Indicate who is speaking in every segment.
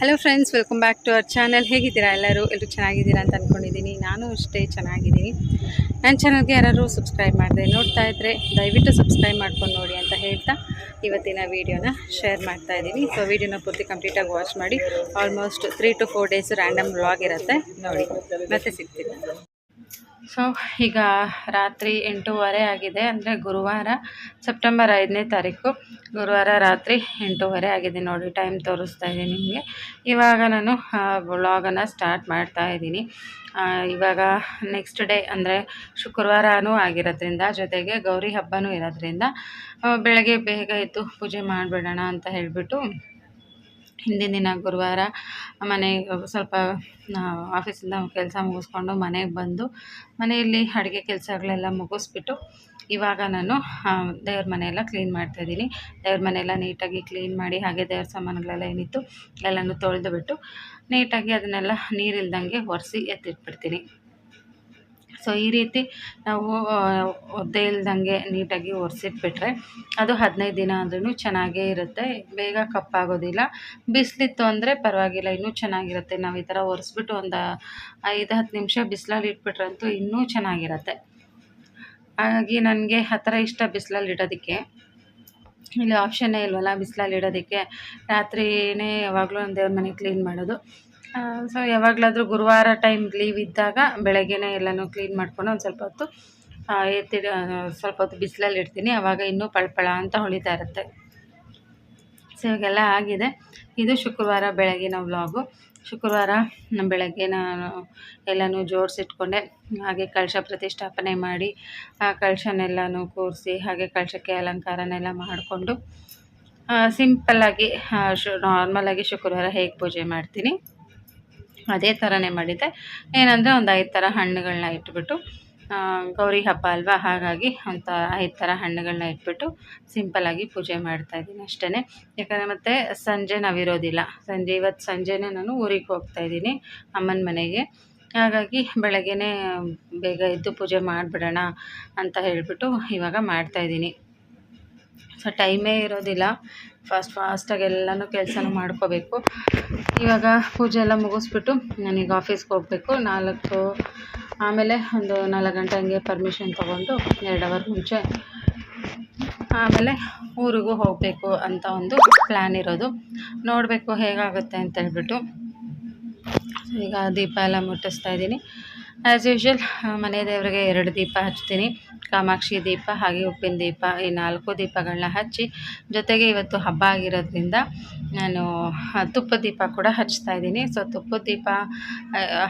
Speaker 1: Hello friends welcome back to our channel ಹೇಗಿದ್ದೀರಾ ಎಲ್ಲರೂ? ಎಲ್ಲರೂ ಚೆನ್ನಾಗಿದ್ದೀರಾ ಅಂತ ಅಂದ್ಕೊಂಡಿದ್ದೀನಿ ನಾನು ಅಷ್ಟೇ ಚೆನ್ನಾಗಿದ್ದೀನಿ. ನನ್ನ ಚಾನಲ್ಗೆ ಯಾರಾದರೂ ಸಬ್ಸ್ಕ್ರೈಬ್ ಮಾಡಿದೆ, ನೋಡ್ತಾ ಇದ್ದರೆ ದಯವಿಟ್ಟು ಸಬ್ಸ್ಕ್ರೈಬ್ ಮಾಡ್ಕೊಂಡು ನೋಡಿ ಅಂತ ಹೇಳ್ತಾ ಇವತ್ತಿನ ವೀಡಿಯೋನ ಶೇರ್ ಮಾಡ್ತಾ ಇದ್ದೀನಿ. ಸೊ ವೀಡಿಯೋನ ಪೂರ್ತಿ ಕಂಪ್ಲೀಟಾಗಿ ವಾಚ್ ಮಾಡಿ almost three to four days random vlog ಇರುತ್ತೆ. ನೋಡಿ, ಮತ್ತೆ ಸಿಗ್ತೀನಿ. ಸೊ ಈಗ ರಾತ್ರಿ ಎಂಟೂವರೆ ಆಗಿದೆ ಅಂದರೆ ಗುರುವಾರ ಸೆಪ್ಟೆಂಬರ್ ಐದನೇ ತಾರೀಕು. ಗುರುವಾರ ರಾತ್ರಿ ಎಂಟೂವರೆ ಆಗಿದೆ ನೋಡಿ ಟೈಮ್ ತೋರಿಸ್ತಾ ಇದ್ದೀನಿ ನಿಮಗೆ. ಇವಾಗ ನಾನು ವ್ಲಾಗನ್ನು ಸ್ಟಾರ್ಟ್ ಮಾಡ್ತಾ ಇದ್ದೀನಿ. ಇವಾಗ ನೆಕ್ಸ್ಟ್ ಡೇ ಅಂದರೆ ಶುಕ್ರವಾರನೂ ಆಗಿರೋದ್ರಿಂದ, ಜೊತೆಗೆ ಗೌರಿ ಹಬ್ಬನೂ ಇರೋದ್ರಿಂದ ಬೆಳಗ್ಗೆ ಬೇಗ ಎದ್ದು ಪೂಜೆ ಮಾಡಿಬಿಡೋಣ ಅಂತ ಹೇಳಿಬಿಟ್ಟು ಹಿಂದಿನ ದಿನ ಗುರುವಾರ ಮನೆಗೆ ಸ್ವಲ್ಪ ಆಫೀಸಿಂದ ಕೆಲಸ ಮುಗಿಸ್ಕೊಂಡು ಮನೆಗೆ ಬಂದು ಮನೆಯಲ್ಲಿ ಅಡುಗೆ ಕೆಲಸಗಳೆಲ್ಲ ಮುಗಿಸ್ಬಿಟ್ಟು ಇವಾಗ ನಾನು ದೇವ್ರ ಮನೆಯೆಲ್ಲ ಕ್ಲೀನ್ ಮಾಡ್ತಾಯಿದ್ದೀನಿ ದೇವ್ರ ಮನೆಯೆಲ್ಲ ನೀಟಾಗಿ ಕ್ಲೀನ್ ಮಾಡಿ ಹಾಗೆ ದೇವ್ರ ಸಾಮಾನುಗಳೆಲ್ಲ ಏನಿತ್ತು ಎಲ್ಲನೂ ತೊಳೆದು ಬಿಟ್ಟು ನೀಟಾಗಿ ಅದನ್ನೆಲ್ಲ ನೀರಿಲ್ದಂಗೆ ಒರೆಸಿ ಎತ್ತಿಟ್ಬಿಡ್ತೀನಿ. ಸೊ ಈ ರೀತಿ ನಾವು ಒದ್ದೆ ಇಲ್ದಂಗೆ ನೀಟಾಗಿ ಒರೆಸಿಟ್ಬಿಟ್ರೆ ಅದು ಹದಿನೈದು ದಿನ ಆದ್ರೂ ಚೆನ್ನಾಗೇ ಇರುತ್ತೆ. ಬೇಗ ಕಪ್ಪಾಗೋದಿಲ್ಲ. ಬಿಸಿಲಿತ್ತು ಅಂದರೆ ಪರವಾಗಿಲ್ಲ, ಇನ್ನೂ ಚೆನ್ನಾಗಿರುತ್ತೆ. ನಾವು ಈ ಥರ ಒರೆಸ್ಬಿಟ್ಟು ಒಂದು ಐದು, ಹತ್ತು ನಿಮಿಷ ಬಿಸಿಲಲ್ಲಿ ಇಟ್ಬಿಟ್ರಂತೂ ಇನ್ನೂ ಚೆನ್ನಾಗಿರುತ್ತೆ. ಹಾಗಾಗಿ ನನಗೆ ಆ ಇಷ್ಟ ಬಿಸಿಲಲ್ಲಿ ಇಡೋದಕ್ಕೆ. ಇಲ್ಲಿ ಆಪ್ಷನ್ನೇ ಇಲ್ವಲ್ಲ, ಬಿಸಿಲಲ್ಲಿ ಇಡೋದಕ್ಕೆ. ರಾತ್ರಿನೇ ಯಾವಾಗಲೂ ಒಂದು ದೇವ್ರ ಮನೆ ಕ್ಲೀನ್ ಮಾಡೋದು. ಸೊ ಯಾವಾಗಲಾದರೂ ಗುರುವಾರ ಟೈಮ್ ಲೀವ್ ಇದ್ದಾಗ ಬೆಳಗ್ಗೆನೇ ಎಲ್ಲನೂ ಕ್ಲೀನ್ ಮಾಡ್ಕೊಂಡು ಒಂದು ಸ್ವಲ್ಪ ಹೊತ್ತು ಎತ್ತಿ ಸ್ವಲ್ಪ ಹೊತ್ತು ಬಿಸಿಲಲ್ಲಿ ಇಡ್ತೀನಿ. ಆವಾಗ ಇನ್ನೂ ಪಳಪಳ ಅಂತ ಹೊಳಿತಾ ಇರುತ್ತೆ. ಸೊ ಇವಾಗೆಲ್ಲ ಆಗಿದೆ. ಇದು ಶುಕ್ರವಾರ ಬೆಳಗಿನ ವ್ಲಾಗು ಶುಕ್ರವಾರ ನಮ್ಮ ಬೆಳಗ್ಗೆ ನಾನು ಎಲ್ಲನೂ ಜೋಡಿಸಿಟ್ಕೊಂಡೆ. ಹಾಗೆ ಕಳಶ ಪ್ರತಿಷ್ಠಾಪನೆ ಮಾಡಿ, ಆ ಕಳಶನೆಲ್ಲನೂ ಕೂರಿಸಿ, ಹಾಗೆ ಕಳಶಕ್ಕೆ ಅಲಂಕಾರನೆಲ್ಲ ಮಾಡಿಕೊಂಡು ಸಿಂಪಲ್ಲಾಗಿ ಶು ನಾರ್ಮಲಾಗಿ ಶುಕ್ರವಾರ ಹೇಗೆ ಪೂಜೆ ಮಾಡ್ತೀನಿ. ಅದೇ ಥರನೇ ಮಾಡಿದ್ದೆ. ಏನಂದರೆ ಒಂದು ಐದು ಥರ ಹಣ್ಣುಗಳನ್ನ ಇಟ್ಬಿಟ್ಟು ಗೌರಿ ಹಬ್ಬ ಅಲ್ವಾ? ಹಾಗಾಗಿ ಅಂತ ಐದು ಥರ ಹಣ್ಣುಗಳನ್ನ ಇಟ್ಬಿಟ್ಟು ಸಿಂಪಲಾಗಿ ಪೂಜೆ ಮಾಡ್ತಾಯಿದ್ದೀನಿ ಅಷ್ಟೇ ಯಾಕಂದರೆ ಮತ್ತೆ ಸಂಜೆ ನಾವಿರೋದಿಲ್ಲ ಸಂಜೆ ಇವತ್ತು ಸಂಜೆನೇ ನಾನು ಊರಿಗೆ ಹೋಗ್ತಾಯಿದ್ದೀನಿ ಅಮ್ಮನ ಮನೆಗೆ. ಹಾಗಾಗಿ ಬೆಳಗ್ಗೆನೇ ಬೇಗ ಎದ್ದು ಪೂಜೆ ಮಾಡಿಬಿಡೋಣ ಅಂತ ಹೇಳಿಬಿಟ್ಟು ಇವಾಗ ಮಾಡ್ತಾಯಿದ್ದೀನಿ ಸೊ ಟೈಮೇ ಇರೋದಿಲ್ಲ. ಫಾಸ್ಟ್ ಫಾಸ್ಟಾಗಿ ಎಲ್ಲನೂ ಕೆಲಸನೂ ಮಾಡ್ಕೋಬೇಕು. ಇವಾಗ ಪೂಜೆ ಎಲ್ಲ ಮುಗಿಸ್ಬಿಟ್ಟು ನನಗೆ ಆಫೀಸ್ಗೆ ಹೋಗಬೇಕು. ನಾಲ್ಕು, ಆಮೇಲೆ ಒಂದು ನಾಲ್ಕು ಗಂಟೆ ಹಂಗೆ ಪರ್ಮಿಷನ್ ತೊಗೊಂಡು ಎರಡು ಅವರ್ ಮುಂಚೆ ಆಮೇಲೆ ಊರಿಗೂ ಹೋಗಬೇಕು ಅಂತ ಒಂದು ಪ್ಲ್ಯಾನ್ ಇರೋದು. ನೋಡಬೇಕು ಹೇಗಾಗುತ್ತೆ ಅಂತ ಹೇಳ್ಬಿಟ್ಟು. ಈಗ ದೀಪ ಎಲ್ಲ ಮುಟ್ಟಿಸ್ತಾ ಇದ್ದೀನಿ. ಆ್ಯಸ್ ಯೂಶ್ವಲ್ ಮನೆ ದೇವರಿಗೆ ಎರಡು ದೀಪ ಹಚ್ತೀನಿ ಕಾಮಾಕ್ಷಿ ದೀಪ ಹಾಗೆ ಉಪ್ಪಿನ ದೀಪ, ಈ ನಾಲ್ಕು ದೀಪಗಳನ್ನ ಹಚ್ಚಿ, ಜೊತೆಗೆ ಇವತ್ತು ಹಬ್ಬ ಆಗಿರೋದ್ರಿಂದ ನಾನು ತುಪ್ಪದ ದೀಪ ಕೂಡ ಹಚ್ತಾ ಇದ್ದೀನಿ. ಸೊ ತುಪ್ಪದ ದೀಪ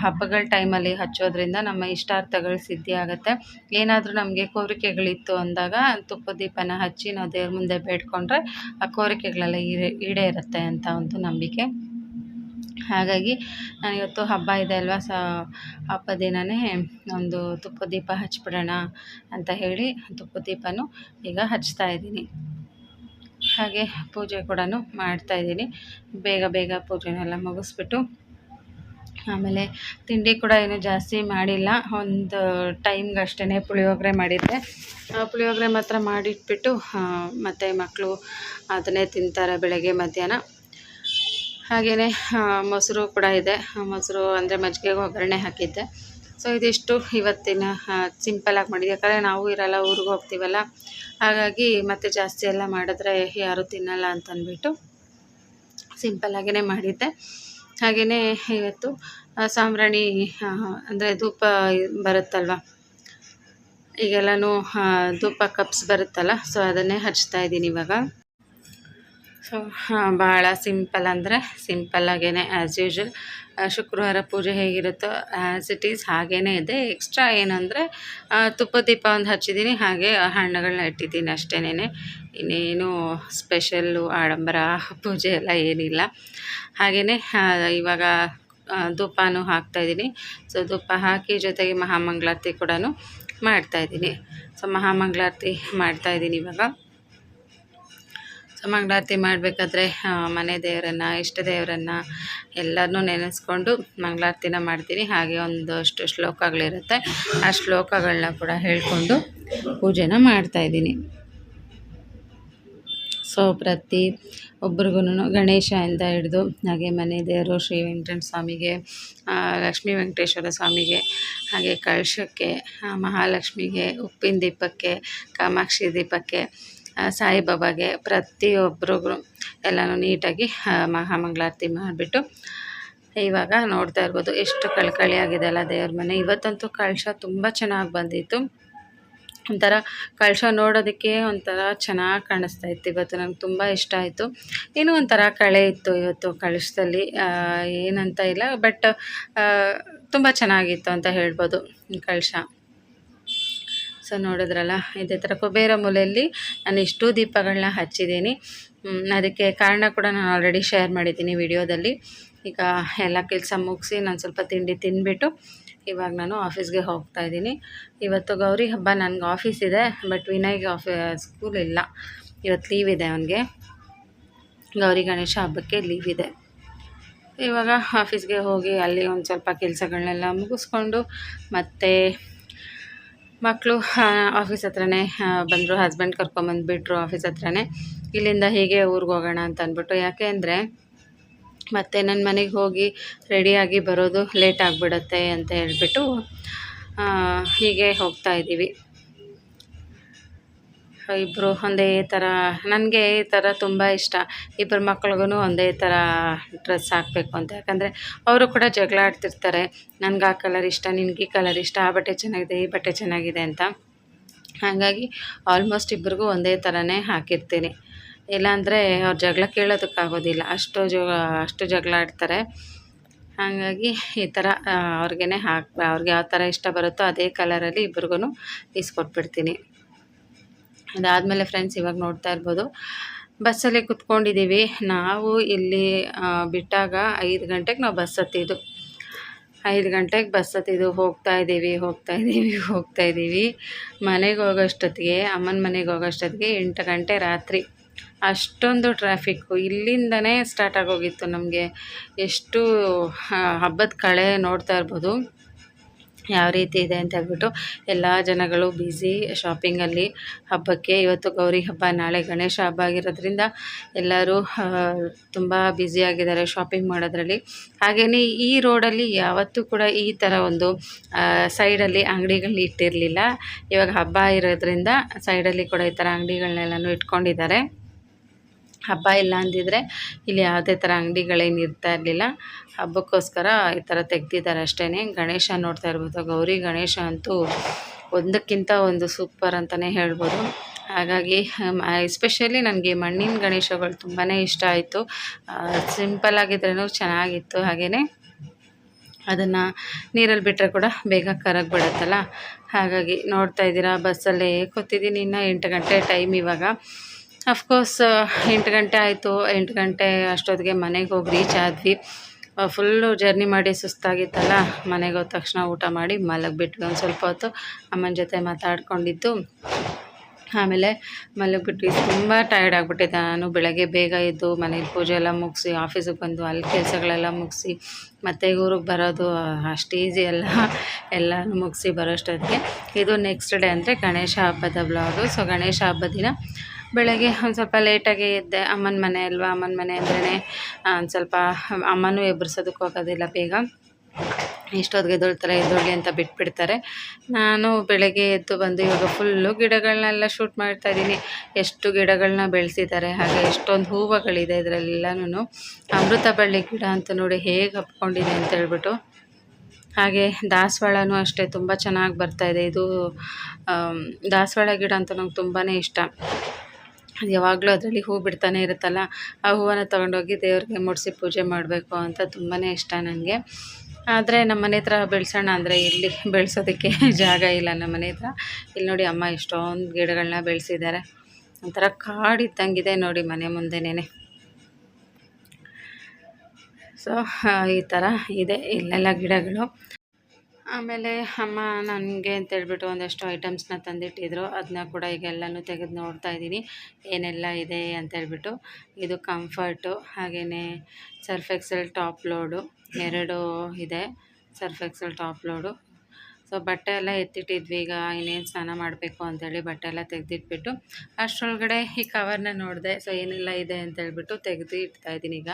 Speaker 1: ಹಬ್ಬಗಳ ಟೈಮಲ್ಲಿ ಹಚ್ಚೋದ್ರಿಂದ ನಮ್ಮ ಇಷ್ಟಾರ್ಥಗಳು ಸಿದ್ಧಿ ಆಗುತ್ತೆ ಏನಾದರೂ ನಮಗೆ ಕೋರಿಕೆಗಳಿತ್ತು ಅಂದಾಗ ತುಪ್ಪದ ದೀಪನ ಹಚ್ಚಿ ನಾವು ದೇವ್ರ ಮುಂದೆ ಬೇಡ್ಕೊಂಡ್ರೆ ಆ ಕೋರಿಕೆಗಳೆಲ್ಲ ಈಡೇ ಇರುತ್ತೆ ಅಂತ ಒಂದು ನಂಬಿಕೆ. ಹಾಗಾಗಿ ನಾನು ಇವತ್ತು ಹಬ್ಬ ಇದೆ ಅಲ್ವಾ, ಸ ಹಬ್ಬ ದಿನವೇ ಒಂದು ತುಪ್ಪ ದೀಪ ಹಚ್ಬಿಡೋಣ ಅಂತ ಹೇಳಿ ತುಪ್ಪದ ದೀಪನೂ ಈಗ ಹಚ್ತಾ ಇದ್ದೀನಿ. ಹಾಗೆ ಪೂಜೆ ಕೂಡ ಮಾಡ್ತಾ ಇದ್ದೀನಿ. ಬೇಗ ಬೇಗ ಪೂಜೆನೆಲ್ಲ ಮುಗಿಸ್ಬಿಟ್ಟು ಆಮೇಲೆ ತಿಂಡಿ ಕೂಡ ಏನು ಜಾಸ್ತಿ ಮಾಡಿಲ್ಲ. ಒಂದು ಟೈಮ್ಗೆ ಅಷ್ಟೇ ಪುಳಿಯೋಗರೆ ಮಾಡಿದ್ದೆ. ಪುಳಿಯೋಗರೆ ಮಾತ್ರ ಮಾಡಿಟ್ಬಿಟ್ಟು ಮತ್ತು ಮಕ್ಕಳು ಅದನ್ನೇ ತಿಂತಾರೆ ಬೆಳಗ್ಗೆ ಮಧ್ಯಾಹ್ನ. ಹಾಗೆಯೇ ಮೊಸರು ಕೂಡ ಇದೆ. ಮೊಸರು ಅಂದರೆ ಮಜ್ಜಿಗೆಗೆ ಒಗ್ಗರಣೆ ಹಾಕಿದ್ದೆ. ಸೊ ಇದಿಷ್ಟು ಇವತ್ತಿನ ಸಿಂಪಲಾಗಿ ಮಾಡಿದ್ದೆ. ಯಾಕಂದರೆ ನಾವು ಇರಲ್ಲ, ಊರಿಗೆ ಹೋಗ್ತೀವಲ್ಲ. ಹಾಗಾಗಿ ಮತ್ತೆ ಜಾಸ್ತಿ ಎಲ್ಲ ಮಾಡಿದ್ರೆ ಯಾರೂ ತಿನ್ನಲ್ಲ ಅಂತ ಅಂದ್ಬಿಟ್ಟು ಸಿಂಪಲ್ಲಾಗೇ ಮಾಡಿದ್ದೆ. ಹಾಗೆಯೇ ಇವತ್ತು ಸಾಂಬ್ರಾಣಿ ಅಂದರೆ ಧೂಪ ಬರುತ್ತಲ್ವ? ಈಗೆಲ್ಲನೂ ಧೂಪ ಕಪ್ಸ್ ಬರುತ್ತಲ್ಲ ಸೊ ಅದನ್ನೇ ಹಚ್ತಾ ಇದ್ದೀನಿ ಇವಾಗ. ಸೊ ಭಾಳ ಸಿಂಪಲ್ ಅಂದರೆ ಸಿಂಪಲ್ಲಾಗೇ ಆ್ಯಸ್ ಯೂಶ್ವಲ್ ಶುಕ್ರವಾರ ಪೂಜೆ ಹೇಗಿರುತ್ತೋ ಆ್ಯಸ್ ಇಟ್ ಈಸ್ ಹಾಗೇ ಇದೆ. ಎಕ್ಸ್ಟ್ರಾ ಏನಂದರೆ ತುಪ್ಪ ದೀಪ ಒಂದು ಹಚ್ಚಿದ್ದೀನಿ ಹಾಗೆ ಹಣ್ಣುಗಳನ್ನ ಇಟ್ಟಿದ್ದೀನಿ ಅಷ್ಟೇನೆ ಇನ್ನೇನು ಸ್ಪೆಷಲ್ಲು ಆಡಂಬರ ಪೂಜೆ ಎಲ್ಲ ಏನಿಲ್ಲ. ಹಾಗೆಯೇ ಇವಾಗ ಧೂಪನೂ ಹಾಕ್ತಾಯಿದ್ದೀನಿ ಸೊ ಧೂಪ ಹಾಕಿ ಜೊತೆಗೆ ಮಹಾಮಂಗಳಾರತಿ ಕೂಡ ಮಾಡ್ತಾಯಿದ್ದೀನಿ ಸೊ ಮಹಾಮಂಗಳಾರತಿ ಮಾಡ್ತಾಯಿದ್ದೀನಿ ಇವಾಗ. ಮಂಗಳಾರತಿ ಮಾಡಬೇಕಾದ್ರೆ ಮನೆ ದೇವರನ್ನು, ಇಷ್ಟ ದೇವರನ್ನು ಎಲ್ಲರನ್ನೂ ನೆನೆಸ್ಕೊಂಡು ಮಂಗಳಾರತಿನ ಮಾಡ್ತೀನಿ. ಹಾಗೆ ಒಂದಷ್ಟು ಶ್ಲೋಕಗಳಿರುತ್ತೆ. ಆ ಶ್ಲೋಕಗಳನ್ನ ಕೂಡ ಹೇಳಿಕೊಂಡು ಪೂಜೆನ ಮಾಡ್ತಾಯಿದ್ದೀನಿ ಸೊ, ಪ್ರತಿ ಒಬ್ರಿಗೂ ಗಣೇಶ ಅಂತ ಹಿಡಿದು, ಹಾಗೆ ಮನೆ ದೇವರು ಶ್ರೀ ವೆಂಕಟೇಶ್ವರ ಸ್ವಾಮಿಗೆ ಲಕ್ಷ್ಮೀ ವೆಂಕಟೇಶ್ವರ ಸ್ವಾಮಿಗೆ, ಹಾಗೆ ಕಳಶಕ್ಕೆ ಮಹಾಲಕ್ಷ್ಮಿಗೆ, ಉಪ್ಪಿನ ದೀಪಕ್ಕೆ, ಕಾಮಾಕ್ಷಿ ದೀಪಕ್ಕೆ ಸಾಯಿಬಾಬಾಗೆ ಪ್ರತಿಯೊಬ್ಬರಿಗೂ ಎಲ್ಲನೂ ನೀಟಾಗಿ ಮಹಾಮಂಗಳಾರತಿ ಮಾಡಿಬಿಟ್ಟು ಇವಾಗ ನೋಡ್ತಾ ಇರ್ಬೋದು. ಎಷ್ಟು ಕಳ್ಕಳಿ ಆಗಿದೆ ಅಲ್ಲ ದೇವ್ರ ಮನೆ. ಇವತ್ತಂತೂ ಕಳಶ ತುಂಬ ಚೆನ್ನಾಗಿ ಬಂದಿತ್ತು. ಒಂಥರ ಕಳಶ ನೋಡೋದಕ್ಕೆ ಒಂಥರ ಚೆನ್ನಾಗಿ ಕಾಣಿಸ್ತಾ ಇತ್ತು ಇವತ್ತು. ನಂಗೆ ತುಂಬ ಇಷ್ಟ ಆಯಿತು. ಏನೋ ಒಂಥರ ಕಳೆ ಇತ್ತು ಇವತ್ತು ಕಳಶದಲ್ಲಿ. ಏನಂತ ಇಲ್ಲ, ಬಟ್ ತುಂಬ ಚೆನ್ನಾಗಿತ್ತು ಅಂತ ಹೇಳ್ಬೋದು ಕಳಶ. ಸೊ ನೋಡಿದ್ರಲ್ಲ, ಇದೇ ಥರ ಕುಬೇರ ಮೂಲೆಯಲ್ಲಿ ನಾನು ಇಷ್ಟು ದೀಪಗಳನ್ನ ಹಚ್ಚಿದ್ದೀನಿ. ಅದಕ್ಕೆ ಕಾರಣ ಕೂಡ ನಾನು ಆಲ್ರೆಡಿ ಶೇರ್ ಮಾಡಿದ್ದೀನಿ ವಿಡಿಯೋದಲ್ಲಿ. ಈಗ ಎಲ್ಲ ಕೆಲಸ ಮುಗಿಸಿ ನಾನು ಸ್ವಲ್ಪ ತಿಂಡಿ ತಿಂದ್ಬಿಟ್ಟು ಇವಾಗ ನಾನು ಆಫೀಸ್ಗೆ ಹೋಗ್ತಾ ಇದ್ದೀನಿ. ಇವತ್ತು ಗೌರಿ ಹಬ್ಬ ನನಗೆ ಆಫೀಸ್ ಇದೆ ಬಟ್ ವಿನಯ್ಗೆ ಆಫೀ ಸ್ಕೂಲ್ ಇಲ್ಲ. ಇವತ್ತು ಲೀವ್ ಇದೆ ಅವನಿಗೆ. ಗೌರಿ ಗಣೇಶ ಹಬ್ಬಕ್ಕೆ ಲೀವ್ ಇದೆ. ಇವಾಗ ಆಫೀಸ್ಗೆ ಹೋಗಿ ಅಲ್ಲಿ ಒಂದು ಸ್ವಲ್ಪ ಕೆಲಸಗಳನ್ನೆಲ್ಲ ಮುಗಿಸ್ಕೊಂಡು ಮತ್ತು ಮಕ್ಕಳು ಆಫೀಸ್ ಹತ್ರನೇ ಬಂದರು ಹಸ್ಬೆಂಡ್ ಕರ್ಕೊಂಬಂದುಬಿಟ್ರು ಆಫೀಸ್ ಹತ್ರನೇ. ಇಲ್ಲಿಂದ ಹೀಗೆ ಊರಿಗೆ ಹೋಗೋಣ ಅಂತ ಅಂದ್ಬಿಟ್ಟು, ಯಾಕೆ ಅಂದರೆ ಮತ್ತೆ ನನ್ನ ಮನೆಗೆ ಹೋಗಿ ರೆಡಿಯಾಗಿ ಬರೋದು ಲೇಟ್ ಆಗಿಬಿಡತ್ತೆ ಅಂತ ಹೇಳಿಬಿಟ್ಟು ಹೀಗೆ ಹೋಗ್ತಾ ಇದ್ದೀವಿ. ಇಬ್ಬರು ಒಂದೇ ಥರ, ನನಗೆ ಈ ಥರ ತುಂಬ ಇಷ್ಟ. ಇಬ್ಬರು ಮಕ್ಳಿಗೂ ಒಂದೇ ಥರ ಡ್ರೆಸ್ ಹಾಕಬೇಕು ಅಂತ. ಯಾಕಂದರೆ ಅವರು ಕೂಡ ಜಗಳ ಆಡ್ತಿರ್ತಾರೆ. ನನಗೆ ಆ ಕಲರ್ ಇಷ್ಟ, ನಿನಗೆ ಈ ಕಲರ್ ಇಷ್ಟ, ಆ ಬಟ್ಟೆ ಚೆನ್ನಾಗಿದೆ, ಈ ಬಟ್ಟೆ ಚೆನ್ನಾಗಿದೆ ಅಂತ. ಹಾಗಾಗಿ ಆಲ್ಮೋಸ್ಟ್ ಇಬ್ರಿಗೂ ಒಂದೇ ಥರನೇ ಹಾಕಿರ್ತೀನಿ. ಇಲ್ಲಾಂದರೆ ಅವ್ರು ಜಗಳ ಕೇಳೋದಕ್ಕಾಗೋದಿಲ್ಲ. ಅಷ್ಟು ಜ, ಅಷ್ಟು ಜಗಳ ಆಡ್ತಾರೆ. ಹಾಗಾಗಿ ಈ ಥರ ಅವ್ರಿಗೇ ಹಾಕಿ, ಅವ್ರಿಗೆ ಯಾವ ಥರ ಇಷ್ಟ ಬರುತ್ತೋ ಅದೇ ಕಲರಲ್ಲಿ ಇಬ್ರಿಗೂ ಇಸ್ಕೊಟ್ಬಿಡ್ತೀನಿ. ಅದಾದಮೇಲೆ ಫ್ರೆಂಡ್ಸ್ ಇವಾಗ ನೋಡ್ತಾ ಇರ್ಬೋದು. ಬಸ್ಸಲ್ಲಿ ಕುತ್ಕೊಂಡಿದ್ದೀವಿ ನಾವು ಇಲ್ಲಿ ಬಿಟ್ಟಾಗ ಐದು ಗಂಟೆಗೆ ನಾವು ಬಸ್ ಹತ್ತಿದ್ದು. ಐದು ಗಂಟೆಗೆ ಬಸ್ ಹತ್ತಿದ್ದು. ಹೋಗ್ತಾ ಇದ್ದೀವಿ ಹೋಗ್ತಾ ಇದ್ದೀವಿ ಹೋಗ್ತಾ ಇದ್ದೀವಿ ಮನೆಗೆ ಹೋಗೋಷ್ಟೊತ್ತಿಗೆ, ಅಮ್ಮನ ಮನೆಗೆ ಹೋಗೋಷ್ಟೊತ್ತಿಗೆ ಎಂಟು ಗಂಟೆ ರಾತ್ರಿ. ಅಷ್ಟೊಂದು ಟ್ರಾಫಿಕ್ಕು ಇಲ್ಲಿಂದನೇ ಸ್ಟಾರ್ಟ್ ಆಗೋಗಿತ್ತು ನಮಗೆ. ಎಷ್ಟು ಹಬ್ಬದ ಕಳೆ ನೋಡ್ತಾ ಇರ್ಬೋದು. ಯಾವ ರೀತಿ ಇದೆ ಅಂತ ಹೇಳ್ಬಿಟ್ಟು ಎಲ್ಲ ಜನಗಳು ಬ್ಯುಸಿ ಶಾಪಿಂಗಲ್ಲಿ ಹಬ್ಬಕ್ಕೆ ಇವತ್ತು ಗೌರಿ ಹಬ್ಬ, ನಾಳೆ ಗಣೇಶ ಹಬ್ಬ ಆಗಿರೋದ್ರಿಂದ ಎಲ್ಲರೂ ತುಂಬ ಬ್ಯುಸಿಯಾಗಿದ್ದಾರೆ ಶಾಪಿಂಗ್ ಮಾಡೋದ್ರಲ್ಲಿ. ಹಾಗೆಯೇ ಈ ರೋಡಲ್ಲಿ ಯಾವತ್ತೂ ಕೂಡ ಈ ಥರ ಒಂದು ಸೈಡಲ್ಲಿ ಅಂಗಡಿಗಳನ್ನ ಇಟ್ಟಿರಲಿಲ್ಲ. ಇವಾಗ ಹಬ್ಬ ಇರೋದ್ರಿಂದ ಸೈಡಲ್ಲಿ ಕೂಡ ಈ ಥರ ಅಂಗಡಿಗಳನ್ನೆಲ್ಲನೂ ಇಟ್ಕೊಂಡಿದ್ದಾರೆ. ಹಬ್ಬ ಇಲ್ಲ ಅಂದಿದ್ರೆ ಇಲ್ಲಿ ಯಾವುದೇ ಥರ ಅಂಗಡಿಗಳೇನು ಇರ್ತಾ ಇರಲಿಲ್ಲ. ಹಬ್ಬಕ್ಕೋಸ್ಕರ ಈ ಥರ ತೆಗ್ದಿದ್ದಾರೆ ಅಷ್ಟೇ ಗಣೇಶ ನೋಡ್ತಾ ಇರ್ಬೋದು. ಗೌರಿ ಗಣೇಶ ಅಂತೂ ಒಂದಕ್ಕಿಂತ ಒಂದು ಸೂಪರ್ ಅಂತಲೇ ಹೇಳ್ಬೋದು. ಹಾಗಾಗಿ ಎಸ್ಪೆಷಲಿ ನನಗೆ ಮಣ್ಣಿನ ಗಣೇಶಗಳು ತುಂಬಾ ಇಷ್ಟ ಆಯಿತು. ಸಿಂಪಲ್ ಆಗಿದ್ರೂ ಚೆನ್ನಾಗಿತ್ತು. ಹಾಗೆಯೇ ಅದನ್ನು ನೀರಲ್ಲಿ ಬಿಟ್ಟರೆ ಕೂಡ ಬೇಗ ಕರಗಿಬಿಡುತ್ತಲ್ಲ ಹಾಗಾಗಿ ನೋಡ್ತಾ ಇದ್ದೀರಾ, ಬಸ್ಸಲ್ಲೇ ಕೂತಿದ್ದೀನಿ. ಇನ್ನೂ ಎಂಟು ಗಂಟೆ ಟೈಮ್ ಇವಾಗ. ಅಫ್ಕೋರ್ಸ್ ಎಂಟು ಗಂಟೆ ಆಯಿತು. ಎಂಟು ಗಂಟೆ ಅಷ್ಟೊತ್ತಿಗೆ ಮನೆಗೆ ಹೋಗಿ ರೀಚ್ ಆದ್ವಿ. ಫುಲ್ಲು ಜರ್ನಿ ಮಾಡಿ ಸುಸ್ತಾಗಿತ್ತಲ್ಲ, ಮನೆಗೆ ಹೋದ ತಕ್ಷಣ ಊಟ ಮಾಡಿ ಮಲಗಿಬಿಟ್ವಿ. ಒಂದು ಸ್ವಲ್ಪ ಹೊತ್ತು ಅಮ್ಮನ ಜೊತೆ ಮಾತಾಡ್ಕೊಂಡಿದ್ದು. ಆಮೇಲೆ ಮಲಗಿಬಿಟ್ವಿ. ತುಂಬ ಟಯರ್ಡ್ ಆಗಿಬಿಟ್ಟಿದ್ದೆ ನಾನು. ಬೆಳಗ್ಗೆ ಬೇಗ ಇದ್ದು ಮನೇಲಿ ಪೂಜೆ ಎಲ್ಲ ಮುಗಿಸಿ ಆಫೀಸಿಗೆ ಬಂದು ಅಲ್ಲಿ ಕೆಲಸಗಳೆಲ್ಲ ಮುಗಿಸಿ, ಮತ್ತೆ ಊರಿಗೆ ಬರೋದು ಅಷ್ಟು ಈಸಿ ಅಲ್ಲ. ಎಲ್ಲ ಮುಗಿಸಿ ಬರೋಷ್ಟೊತ್ತಿಗೆ. ಇದು ನೆಕ್ಸ್ಟ್ ಡೇ ಅಂದರೆ ಗಣೇಶ ಹಬ್ಬದ ಬ್ಲಾಗು ಸೊ ಗಣೇಶ ಹಬ್ಬದ ದಿನ ಬೆಳಗ್ಗೆ ಒಂದು ಸ್ವಲ್ಪ ಲೇಟಾಗಿ ಎದ್ದೆ. ಅಮ್ಮನ ಮನೆ ಅಲ್ವಾ? ಅಮ್ಮನ ಮನೆ ಅಂದ್ರೇ ಒಂದು ಸ್ವಲ್ಪ ಅಮ್ಮನೂ ಎಬ್ಬರಿಸೋದಕ್ಕೆ ಹೋಗೋದಿಲ್ಲ ಬೇಗ. ಎಷ್ಟೊತ್ತಿಗೆ ಎದ್ದೊಳ್ತಾರೆ ಎದ್ದೊಳ್ಳಿ ಅಂತ ಬಿಟ್ಬಿಡ್ತಾರೆ. ನಾನು ಬೆಳಗ್ಗೆ ಎದ್ದು ಬಂದು ಇವಾಗ ಫುಲ್ಲು ಗಿಡಗಳನ್ನೆಲ್ಲ ಶೂಟ್ ಮಾಡ್ತಾ ಇದ್ದೀನಿ. ಎಷ್ಟು ಗಿಡಗಳನ್ನ ಬೆಳೆಸಿದ್ದಾರೆ, ಹಾಗೆ ಎಷ್ಟೊಂದು ಹೂವುಗಳಿದೆ ಇದರಲ್ಲೆಲ್ಲನೂ ಅಮೃತ ಬಳ್ಳಿ ಗಿಡ ಅಂತ ನೋಡಿ ಹೇಗೆ ಹಬ್ಕೊಂಡಿದೆ ಅಂತ ಹೇಳ್ಬಿಟ್ಟು. ಹಾಗೆ ದಾಸವಾಳನೂ ಅಷ್ಟೇ ತುಂಬ ಚೆನ್ನಾಗಿ ಬರ್ತಾಯಿದೆ ಇದು. ದಾಸವಾಳ ಗಿಡ ಅಂತ ನಂಗೆ ತುಂಬಾ ಇಷ್ಟ. ಅದು ಯಾವಾಗಲೂ ಅದರಲ್ಲಿ ಹೂ ಬಿಡ್ತಾನೆ ಇರುತ್ತಲ್ಲ, ಆ ಹೂವನ್ನು ತೊಗೊಂಡೋಗಿ ದೇವ್ರಿಗೆ ಮುಡಿಸಿ ಪೂಜೆ ಮಾಡಬೇಕು ಅಂತ ತುಂಬಾ ಇಷ್ಟ ನನಗೆ ಆದರೆ ನಮ್ಮ ಮನೆ ಹತ್ರ ಬೆಳೆಸೋಣ ಅಂದರೆ ಇಲ್ಲಿ ಬೆಳೆಸೋದಕ್ಕೆ ಜಾಗ ಇಲ್ಲ ನಮ್ಮ ಮನೆ ಹತ್ರ. ಇಲ್ಲಿ ನೋಡಿ ಅಮ್ಮ ಎಷ್ಟೊಂದು ಗಿಡಗಳನ್ನ ಬೆಳೆಸಿದ್ದಾರೆ ಒಂಥರ ಕಾಡಿದ್ದಂಗಿದೆ ನೋಡಿ ಮನೆ ಮುಂದೆನೇ ಸೊ ಈ ಥರ ಇದೆ ಇಲ್ಲೆಲ್ಲ ಗಿಡಗಳು. ಆಮೇಲೆ ಅಮ್ಮ ನನಗೆ ಅಂತ ಹೇಳ್ಬಿಟ್ಟು ಒಂದಷ್ಟು ಐಟಮ್ಸ್ನ ತಂದಿಟ್ಟಿದ್ರು. ಅದನ್ನ ಕೂಡ ಈಗ ಎಲ್ಲನೂ ತೆಗೆದು ನೋಡ್ತಾ ಇದ್ದೀನಿ. ಏನೆಲ್ಲ ಇದೆ ಅಂತ ಹೇಳ್ಬಿಟ್ಟು. ಇದು ಕಂಫರ್ಟು ಹಾಗೆಯೇ ಸರ್ಫ್ ಎಕ್ಸೆಲ್ ಟಾಪ್ ಲೋಡು ಎರಡು ಇದೆ. Surf Excel top load so ಬಟ್ಟೆ ಎಲ್ಲ ಎತ್ತಿಟ್ಟಿದ್ವಿ. ಈಗ ಇನ್ನೇನು ಸ್ನಾನ ಮಾಡಬೇಕು ಅಂತೇಳಿ ಬಟ್ಟೆ ಎಲ್ಲ ತೆಗೆದಿಟ್ಬಿಟ್ಟು ಅಷ್ಟರೊಳಗಡೆ ಈ ಕವರ್ನ ನೋಡಿದೆ. ಸೊ ಏನೆಲ್ಲ ಇದೆ ಅಂತ ಹೇಳ್ಬಿಟ್ಟು ತೆಗೆದು ಇಡ್ತಾಯಿದ್ದೀನಿ ಈಗ.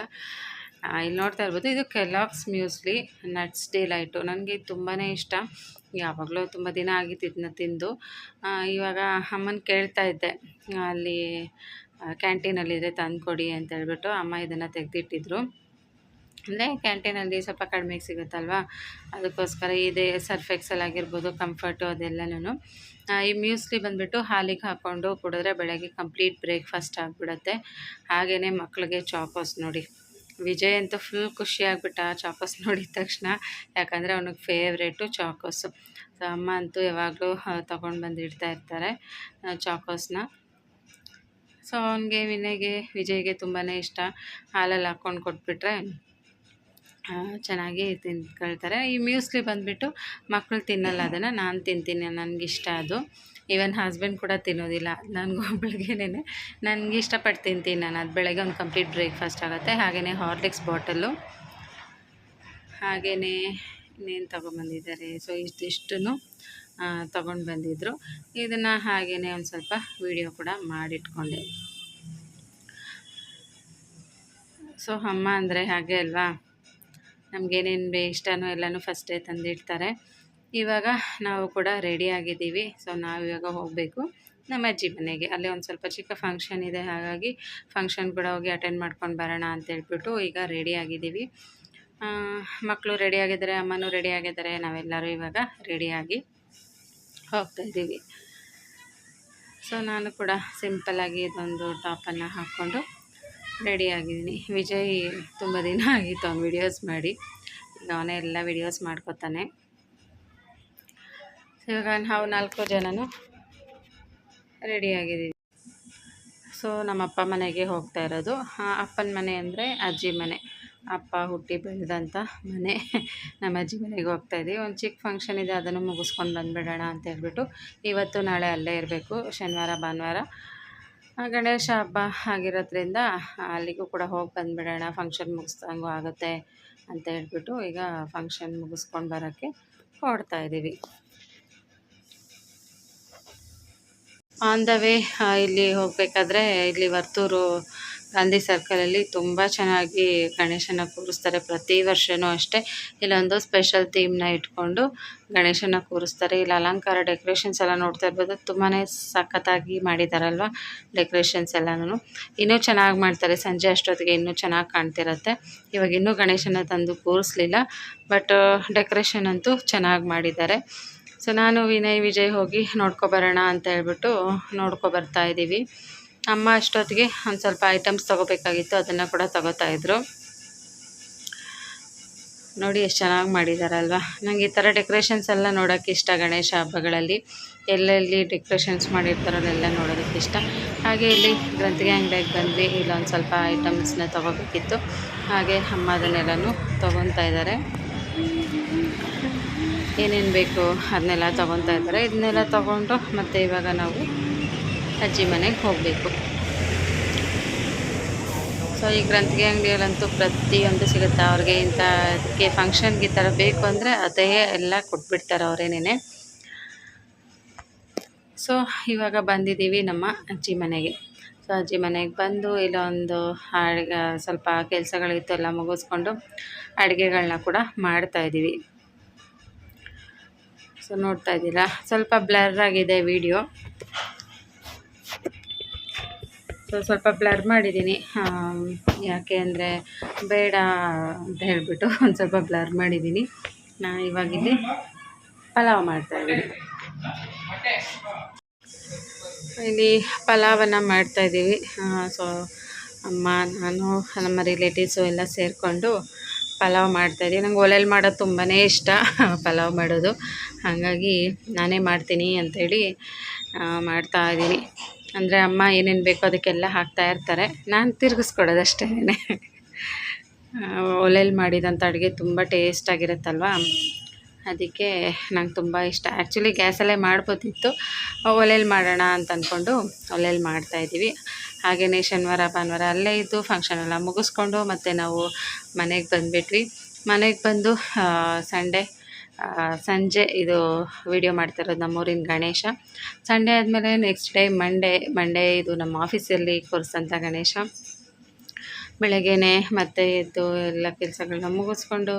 Speaker 1: ಇಲ್ಲಿ ನೋಡ್ತಾ ಇರ್ಬೋದು, ಇದು ಕೆಲಾಕ್ಸ್ ಮ್ಯೂಸ್ಲಿ ನಟ್ಸ್ ಡಿಲೈಟು ನನಗೆ ತುಂಬಾ ಇಷ್ಟ. ಯಾವಾಗಲೂ ತುಂಬ ದಿನ ಆಗಿತ್ತು ಇದನ್ನ ತಿಂದು. ಇವಾಗ ಅಮ್ಮನ ಕೇಳ್ತಾ ಇದ್ದೆ. ಅಲ್ಲಿ ಕ್ಯಾಂಟೀನಲ್ಲಿದೆ ತಂದುಕೊಡಿ ಅಂತ ಹೇಳ್ಬಿಟ್ಟು ಅಮ್ಮ ಇದನ್ನು ತೆಗೆದಿಟ್ಟಿದ್ರು. ಅಂದರೆ ಕ್ಯಾಂಟೀನಲ್ಲಿ ಸ್ವಲ್ಪ ಕಡಿಮೆಗೆ ಸಿಗುತ್ತಲ್ವಾ? ಅದಕ್ಕೋಸ್ಕರ ಇದೆ ಸರ್ಫ್ ಎಕ್ಸೆಲ್ ಆಗಿರ್ಬೋದು ಕಂಫರ್ಟು ಅದೆಲ್ಲನೂ ಈ ಮ್ಯೂಸ್ಲಿ ಬಂದುಬಿಟ್ಟು ಹಾಲಿಗೆ ಹಾಕ್ಕೊಂಡು ಕುಡಿದ್ರೆ ಬೆಳಗ್ಗೆ ಕಂಪ್ಲೀಟ್ ಬ್ರೇಕ್ಫಾಸ್ಟ್ ಆಗಿಬಿಡುತ್ತೆ. ಹಾಗೆಯೇ ಮಕ್ಕಳಿಗೆ ಚಾಕೋಸ್ ನೋಡಿ. ವಿಜಯ್ ಅಂತೂ ಫುಲ್ ಖುಷಿಯಾಗ್ಬಿಟ್ಟ ಚಾಕೋಸ್ ನೋಡಿದ ತಕ್ಷಣ. ಯಾಕಂದರೆ ಅವನಿಗೆ ಫೇವ್ರೇಟು ಚಾಕೋಸು ಅಮ್ಮ ಅಂತೂ ಯಾವಾಗಲೂ ತೊಗೊಂಡು ಬಂದು ಇಡ್ತಾ ಇರ್ತಾರೆ ಆ, ಚಾಕೋಸ್ನ ಸೊ ಅವನಿಗೆ ವಿನಯ್ಗೆ ವಿಜಯ್ಗೆ ತುಂಬಾ ಇಷ್ಟ. ಹಾಲಲ್ಲಿ ಹಾಕ್ಕೊಂಡು ಕೊಟ್ಬಿಟ್ರೆ ಆ, ಚೆನ್ನಾಗಿ ತಿಂದ್ಕೊಳ್ತಾರೆ. ಈ ಮ್ಯೂಸ್ಲಿ ಬಂದುಬಿಟ್ಟು ಮಕ್ಕಳು ತಿನ್ನಲ್ಲ ಅದನ್ನು ನಾನು ತಿಂತೀನಿ ನನಗಿಷ್ಟ ಅದು. ಈವನ್ ಹಸ್ಬೆಂಡ್ ಕೂಡ ತಿನ್ನೋದಿಲ್ಲ. ನನಗೂ ಬೆಳಗ್ಗೆನೇ ನನಗೆ ಇಷ್ಟಪಟ್ಟು ತಿಂತೀನಿ ನಾನು. ಅದು ಬೆಳಗ್ಗೆ ಒಂದು ಕಂಪ್ಲೀಟ್ ಬ್ರೇಕ್ಫಾಸ್ಟ್ ಆಗುತ್ತೆ. ಹಾಗೆಯೇ ಹಾರ್ಲಿಕ್ಸ್ ಬಾಟಲು ಹಾಗೆಯೇ ಇನ್ನೇನು ತೊಗೊಂಬಂದಿದ್ದಾರೆ? ಸೊ ಇಷ್ಟಿಷ್ಟು ತೊಗೊಂಡು ಬಂದಿದ್ದರು ಇದನ್ನು ಹಾಗೆಯೇ ಒಂದು ಸ್ವಲ್ಪ ವಿಡಿಯೋ ಕೂಡ ಮಾಡಿಟ್ಕೊಂಡೆ. ಸೊ ಅಮ್ಮ ಅಂದರೆ ಹಾಗೆ ಅಲ್ವಾ? ನಮಗೇನೇನು ಬೇ ಇಷ್ಟನೋ ಎಲ್ಲನೂ ಫಸ್ಟೇ ತಂದಿಡ್ತಾರೆ. ಇವಾಗ ನಾವು ಕೂಡ ರೆಡಿ ಆಗಿದ್ದೀವಿ. ಸೊ ನಾವು ಇವಾಗ ಹೋಗಬೇಕು. ನಮ್ಮ ಅಜ್ಜಿ ಮನೆಗೆ. ಅಲ್ಲಿ ಒಂದು ಸ್ವಲ್ಪ ಚಿಕ್ಕ ಫಂಕ್ಷನ್ ಇದೆ. ಹಾಗಾಗಿ ಫಂಕ್ಷನ್ ಕೂಡ ಹೋಗಿ ಅಟೆಂಡ್ ಮಾಡ್ಕೊಂಡು ಬರೋಣ ಅಂತ ಹೇಳ್ಬಿಟ್ಟು ಈಗ ರೆಡಿ ಆಗಿದ್ದೀವಿ. ಮಕ್ಕಳು ರೆಡಿ ಆಗಿದ್ದಾರೆ, ಅಮ್ಮನೂ ರೆಡಿ ಆಗಿದ್ದಾರೆ. ನಾವೆಲ್ಲರೂ ಇವಾಗ ರೆಡಿಯಾಗಿ ಹೋಗ್ತಾ ಇದ್ದೀವಿ. ಸೊ ನಾನು ಕೂಡ ಸಿಂಪಲ್ಲಾಗಿ ಇದೊಂದು ಟಾಪನ್ನು ಹಾಕ್ಕೊಂಡು ರೆಡಿ ಆಗಿದ್ದೀನಿ. ವಿಜಯ್ ತುಂಬ ದಿನ ಆಗಿತ್ತು ಅವ್ನು ವಿಡಿಯೋಸ್ ಮಾಡಿ. ಈಗ ಅವನೇ ಎಲ್ಲ ವಿಡಿಯೋಸ್ ಮಾಡ್ಕೊತಾನೆ. ಸೊ ಇವಾಗ ನಾವು ನಾಲ್ಕು ಜನನು ರೆಡಿಯಾಗಿದ್ದೀವಿ. ಸೊ ನಮ್ಮ ಅಪ್ಪ ಮನೆಗೆ ಹೋಗ್ತಾ ಇರೋದು. ಅಪ್ಪನ ಮನೆ ಅಂದರೆ ಅಜ್ಜಿ ಮನೆ. ಅಪ್ಪ ಹುಟ್ಟಿ ಬೆಳೆದಂಥ ಮನೆ. ನಮ್ಮ ಅಜ್ಜಿ ಮನೆಗೆ ಹೋಗ್ತಾ ಇದ್ದೀವಿ. ಒಂದು ಚಿಕ್ಕ ಫಂಕ್ಷನ್ ಇದೆ, ಅದನ್ನು ಮುಗಿಸ್ಕೊಂಡು ಬಂದುಬಿಡೋಣ ಅಂತ ಹೇಳ್ಬಿಟ್ಟು ಇವತ್ತು ನಾಳೆ ಅಲ್ಲೇ ಇರಬೇಕು, ಶನಿವಾರ, ಭಾನುವಾರ. ಗಣೇಶ ಹಬ್ಬ ಆಗಿರೋದ್ರಿಂದ ಅಲ್ಲಿಗೂ ಕೂಡ ಹೋಗಿ ಬಂದುಬಿಡೋಣ. ಫಂಕ್ಷನ್ ಮುಗಿಸ್ದಂಗೂ ಆಗುತ್ತೆ ಅಂತ ಹೇಳ್ಬಿಟ್ಟು ಈಗ ಫಂಕ್ಷನ್ ಮುಗಿಸ್ಕೊಂಡು ಬರೋಕ್ಕೆ ಹೊರಡ್ತಾ ಇದ್ದೀವಿ. ಆನ್ ದ ವೇ ಇಲ್ಲಿ ಹೋಗಬೇಕಾದ್ರೆ ಇಲ್ಲಿ ವರ್ತೂರು ಗಾಂಧಿ ಸರ್ಕಲಲ್ಲಿ ತುಂಬ ಚೆನ್ನಾಗಿ ಗಣೇಶನ ಕೂರಿಸ್ತಾರೆ. ಪ್ರತಿ ವರ್ಷವೂ ಅಷ್ಟೇ. ಇಲ್ಲೊಂದು ಸ್ಪೆಷಲ್ ಥೀಮ್ನ ಇಟ್ಕೊಂಡು ಗಣೇಶನ ಕೂರಿಸ್ತಾರೆ. ಇಲ್ಲಿ ಅಲಂಕಾರ ಡೆಕೋರೇಷನ್ಸ್ ಎಲ್ಲ ನೋಡ್ತಾ ಇರ್ಬೋದು. ತುಂಬಾ ಸಖತ್ತಾಗಿ ಮಾಡಿದಾರಲ್ವ ಡೆಕೋರೇಷನ್ಸ್ ಎಲ್ಲನೂ ಇನ್ನೂ ಚೆನ್ನಾಗಿ ಮಾಡ್ತಾರೆ. ಸಂಜೆ ಅಷ್ಟೊತ್ತಿಗೆ ಇನ್ನೂ ಚೆನ್ನಾಗಿ ಕಾಣ್ತಿರತ್ತೆ. ಇವಾಗ ಇನ್ನೂ ಗಣೇಶನ ತಂದು ಕೂರಿಸ್ಲಿಲ್ಲ. ಬಟ್ ಡೆಕೋರೇಷನ್ ಅಂತೂ ಚೆನ್ನಾಗಿ ಮಾಡಿದ್ದಾರೆ. ಸೊ ನಾನು ವಿನಯ್, ವಿಜಯ್ ಹೋಗಿ ನೋಡ್ಕೊಬರೋಣ ಅಂತ ಹೇಳ್ಬಿಟ್ಟು ನೋಡ್ಕೊಬರ್ತಾ ಇದ್ದೀವಿ. ಅಮ್ಮ ಅಷ್ಟೊತ್ತಿಗೆ ಒಂದು ಸ್ವಲ್ಪ ಐಟಮ್ಸ್ ತೊಗೋಬೇಕಾಗಿತ್ತು, ಅದನ್ನು ಕೂಡ ತಗೋತಾ ಇದ್ರು. ನೋಡಿ ಎಷ್ಟು ಚೆನ್ನಾಗಿ ಮಾಡಿದಾರಲ್ವ. ನನಗೆ ಈ ಥರ ಡೆಕೋರೇಷನ್ಸ್ ಎಲ್ಲ ನೋಡೋಕ್ಕೆ ಇಷ್ಟ ಗಣೇಶ ಹಬ್ಬಗಳಲ್ಲಿ. ಎಲ್ಲೆಲ್ಲಿ ಡೆಕೋರೇಷನ್ಸ್ ಮಾಡಿರ್ತಾರೋ ಅದೆಲ್ಲ ನೋಡೋದಕ್ಕೆ ಇಷ್ಟ. ಹಾಗೆ ಇಲ್ಲಿ ಗ್ರಂಥಿಗೆ ಅಂಗಡಿಗೆ ಬಂದ್ವಿ, ಇಲ್ಲೊಂದು ಸ್ವಲ್ಪ ಐಟಮ್ಸ್ನ ತೊಗೋಬೇಕಿತ್ತು. ಹಾಗೆ ಅಮ್ಮ ಅದನ್ನೆಲ್ಲನೂ ತೊಗೊತಾ ಇದ್ದಾರೆ. ಏನೇನು ಬೇಕು ಅದನ್ನೆಲ್ಲ ತೊಗೊತಾ ಇದ್ದಾರೆ. ಇದನ್ನೆಲ್ಲ ತೊಗೊಂಡು ಮತ್ತು ಇವಾಗ ನಾವು ಅಜ್ಜಿ ಮನೆಗೆ ಹೋಗಬೇಕು. ಸೊ ಈ ಗ್ರಂಥಿಗೆ ಅಂಗಡಿಯಲ್ಲಂತೂ ಪ್ರತಿಯೊಂದು ಸಿಗುತ್ತೆ. ಅವ್ರಿಗೆ ಇಂಥ ಅದಕ್ಕೆ ಫಂಕ್ಷನ್ಗೆ ಈ ಥರ ಬೇಕು ಅಂದರೆ ಅದೇ ಎಲ್ಲ ಕೊಟ್ಬಿಡ್ತಾರೆ ಅವರೇನೇ ಸೊ ಇವಾಗ ಬಂದಿದ್ದೀವಿ ನಮ್ಮ ಅಜ್ಜಿ ಮನೆಗೆ. ಸೊ ಅಜ್ಜಿ ಮನೆಗೆ ಬಂದು ಇಲ್ಲೊಂದು ಅಡುಗೆ ಸ್ವಲ್ಪ ಕೆಲಸಗಳಿತ್ತು ಎಲ್ಲ ಮುಗಿಸ್ಕೊಂಡು ಅಡುಗೆಗಳನ್ನ ಕೂಡ ಮಾಡ್ತಾ ಇದ್ದೀವಿ. ಸೊ ನೋಡ್ತಾ ಇದ್ದೀರಾ? ಸ್ವಲ್ಪ ಬ್ಲರ್ ಆಗಿದೆ ವಿಡಿಯೋ. ಸೊ ಸ್ವಲ್ಪ ಬ್ಲರ್ ಮಾಡಿದ್ದೀನಿ. ಯಾಕೆ ಅಂದರೆ ಬೇಡ ಅಂತ ಹೇಳಿಬಿಟ್ಟು ಒಂದು ಸ್ವಲ್ಪ ಬ್ಲರ್ ಮಾಡಿದ್ದೀನಿ. ನಾ ಇವಾಗಿಲ್ಲಿ ಪಲಾವ್ ಮಾಡ್ತಾಯಿದ್ದೀನಿ ಇಲ್ಲಿ ಪಲಾವನ್ನು ಮಾಡ್ತಾಯಿದ್ದೀವಿ ಸೊ ಅಮ್ಮ, ನಾನು, ನಮ್ಮ ರಿಲೇಟಿವ್ಸು ಎಲ್ಲ ಸೇರಿಕೊಂಡು ಪಲಾವ್ ಮಾಡ್ತಾ ಇದ್ದೀನಿ. ನಂಗೆ ಒಲೆಯಲ್ಲಿ ಮಾಡೋದು ತುಂಬಾ ಇಷ್ಟ ಪಲಾವ್ ಮಾಡೋದು. ಹಾಗಾಗಿ ನಾನೇ ಮಾಡ್ತೀನಿ ಅಂಥೇಳಿ ಮಾಡ್ತಾ ಇದ್ದೀನಿ. ಅಂದರೆ ಅಮ್ಮ ಏನೇನು ಬೇಕೋ ಅದಕ್ಕೆಲ್ಲ ಹಾಕ್ತಾ ಇರ್ತಾರೆ. ನಾನು ತಿರ್ಗಿಸ್ಕೊಡೋದು ಅಷ್ಟೇ ಒಲೆಯಲ್ಲಿ ಮಾಡಿದಂಥ ಅಡುಗೆ ತುಂಬ ಟೇಸ್ಟಾಗಿರುತ್ತಲ್ವ ಅದಕ್ಕೆ ನಂಗೆ ತುಂಬ ಇಷ್ಟ. ಆ್ಯಕ್ಚುಲಿ ಗ್ಯಾಸಲ್ಲೇ ಮಾಡ್ಬೋದಿತ್ತು. ಒಲೆಯಲ್ಲಿ ಮಾಡೋಣ ಅಂತ ಅಂದ್ಕೊಂಡು ಒಲೆಯಲ್ಲಿ ಮಾಡ್ತಾಯಿದ್ದೀವಿ ಹಾಗೆಯೇ ಶನಿವಾರ, ಭಾನುವಾರ ಅಲ್ಲೇ ಇದ್ದು ಫಂಕ್ಷನ್ ಎಲ್ಲ ಮುಗಿಸ್ಕೊಂಡು ಮತ್ತು ನಾವು ಮನೆಗೆ ಬಂದುಬಿಟ್ವಿ. ಮನೆಗೆ ಬಂದು ಸಂಡೇ ಸಂಜೆ ಇದು ವಿಡಿಯೋ ಮಾಡ್ತಿರೋದು ನಮ್ಮೂರಿನ ಗಣೇಶ. ಸಂಡೇ ಆದಮೇಲೆ ನೆಕ್ಸ್ಟ್ ಡೇ ಮಂಡೇ ಮಂಡೇ ಇದು ನಮ್ಮ ಆಫೀಸಲ್ಲಿ ಕೂರಿಸಂಥ ಗಣೇಶ. ಬೆಳಗ್ಗೆನೆ ಮತ್ತೆ ಎದ್ದು ಎಲ್ಲ ಕೆಲಸಗಳನ್ನ ಮುಗಿಸ್ಕೊಂಡು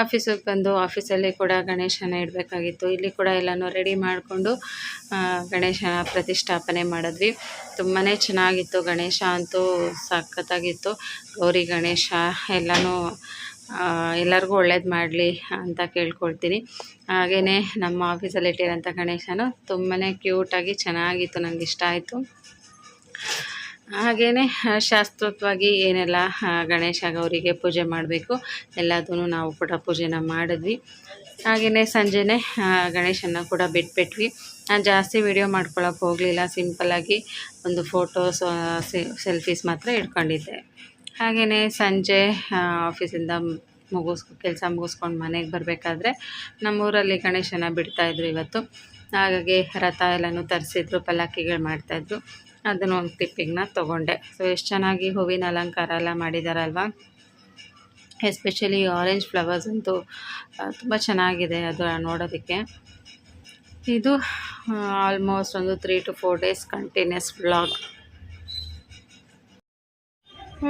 Speaker 1: ಆಫೀಸಿಗೆ ಬಂದು ಆಫೀಸಲ್ಲಿ ಕೂಡ ಗಣೇಶನ ಇಡಬೇಕಾಗಿತ್ತು. ಇಲ್ಲಿ ಕೂಡ ಎಲ್ಲನೂ ರೆಡಿ ಮಾಡಿಕೊಂಡು ಗಣೇಶನ ಪ್ರತಿಷ್ಠಾಪನೆ ಮಾಡಿದ್ವಿ. ತುಂಬಾ ಚೆನ್ನಾಗಿತ್ತು ಗಣೇಶ ಅಂತೂ ಸಖತ್ತಾಗಿತ್ತು. ಗೌರಿ ಗಣೇಶ ಎಲ್ಲನೂ ಎಲ್ಲರಿಗೂ ಒಳ್ಳೇದು ಮಾಡಲಿ ಅಂತ ಕೇಳ್ಕೊಳ್ತೀನಿ. ಹಾಗೆಯೇ ನಮ್ಮ ಆಫೀಸಲ್ಲಿ ಇಟ್ಟಿರೋಂಥ ಗಣೇಶನು ತುಂಬಾ ಕ್ಯೂಟಾಗಿ ಚೆನ್ನಾಗಿತ್ತು ನನಗೆ ಇಷ್ಟ ಆಯಿತು. ಹಾಗೆಯೇ ಶಾಸ್ತ್ರೋಕ್ತವಾಗಿ ಏನೆಲ್ಲ ಗಣೇಶ ಗೌರಿಗೆ ಪೂಜೆ ಮಾಡಬೇಕು ಎಲ್ಲದೂ ನಾವು ಕೂಡ ಪೂಜೆನ ಮಾಡಿದ್ವಿ. ಹಾಗೆಯೇ ಸಂಜೆನೇ ಗಣೇಶನ ಕೂಡ ಬಿಟ್ಬಿಟ್ವಿ. ನಾನು ಜಾಸ್ತಿ ವಿಡಿಯೋ ಮಾಡ್ಕೊಳಕ್ಕೆ ಹೋಗಲಿಲ್ಲ ಸಿಂಪಲ್ಲಾಗಿ ಒಂದು ಫೋಟೋಸ್ ಸೆಲ್ಫೀಸ್ ಮಾತ್ರ ಇಟ್ಕೊಂಡಿದ್ದೆ. ಹಾಗೆಯೇ ಸಂಜೆ ಆಫೀಸಿಂದ ಮುಗಿಸ್, ಕೆಲಸ ಮುಗಿಸ್ಕೊಂಡು ಮನೆಗೆ ಬರಬೇಕಾದ್ರೆ ನಮ್ಮೂರಲ್ಲಿ ಗಣೇಶನ ಬಿಡ್ತಾಯಿದ್ರು ಇವತ್ತು. ಹಾಗಾಗಿ ರಥ ಎಲ್ಲನೂ ತರಿಸಿದ್ರು ಪಲ್ಲಕ್ಕಿಗಳು ಮಾಡ್ತಾಯಿದ್ರು ಅದನ್ನು ಒಂದು ಕ್ಲಿಪ್ಪಿಂಗ್ನ ತೊಗೊಂಡೆ. ಸೊ ಎಷ್ಟು ಚೆನ್ನಾಗಿ ಹೂವಿನ ಅಲಂಕಾರ ಎಲ್ಲ ಮಾಡಿದಾರಲ್ವ? ಎಸ್ಪೆಷಲಿ ಆರೆಂಜ್ ಫ್ಲವರ್ಸ್ ಅಂತೂ ತುಂಬ ಚೆನ್ನಾಗಿದೆ ಅದು ನೋಡೋದಕ್ಕೆ. ಇದು ಆಲ್ಮೋಸ್ಟ್ ಒಂದು three to four days continuous vlog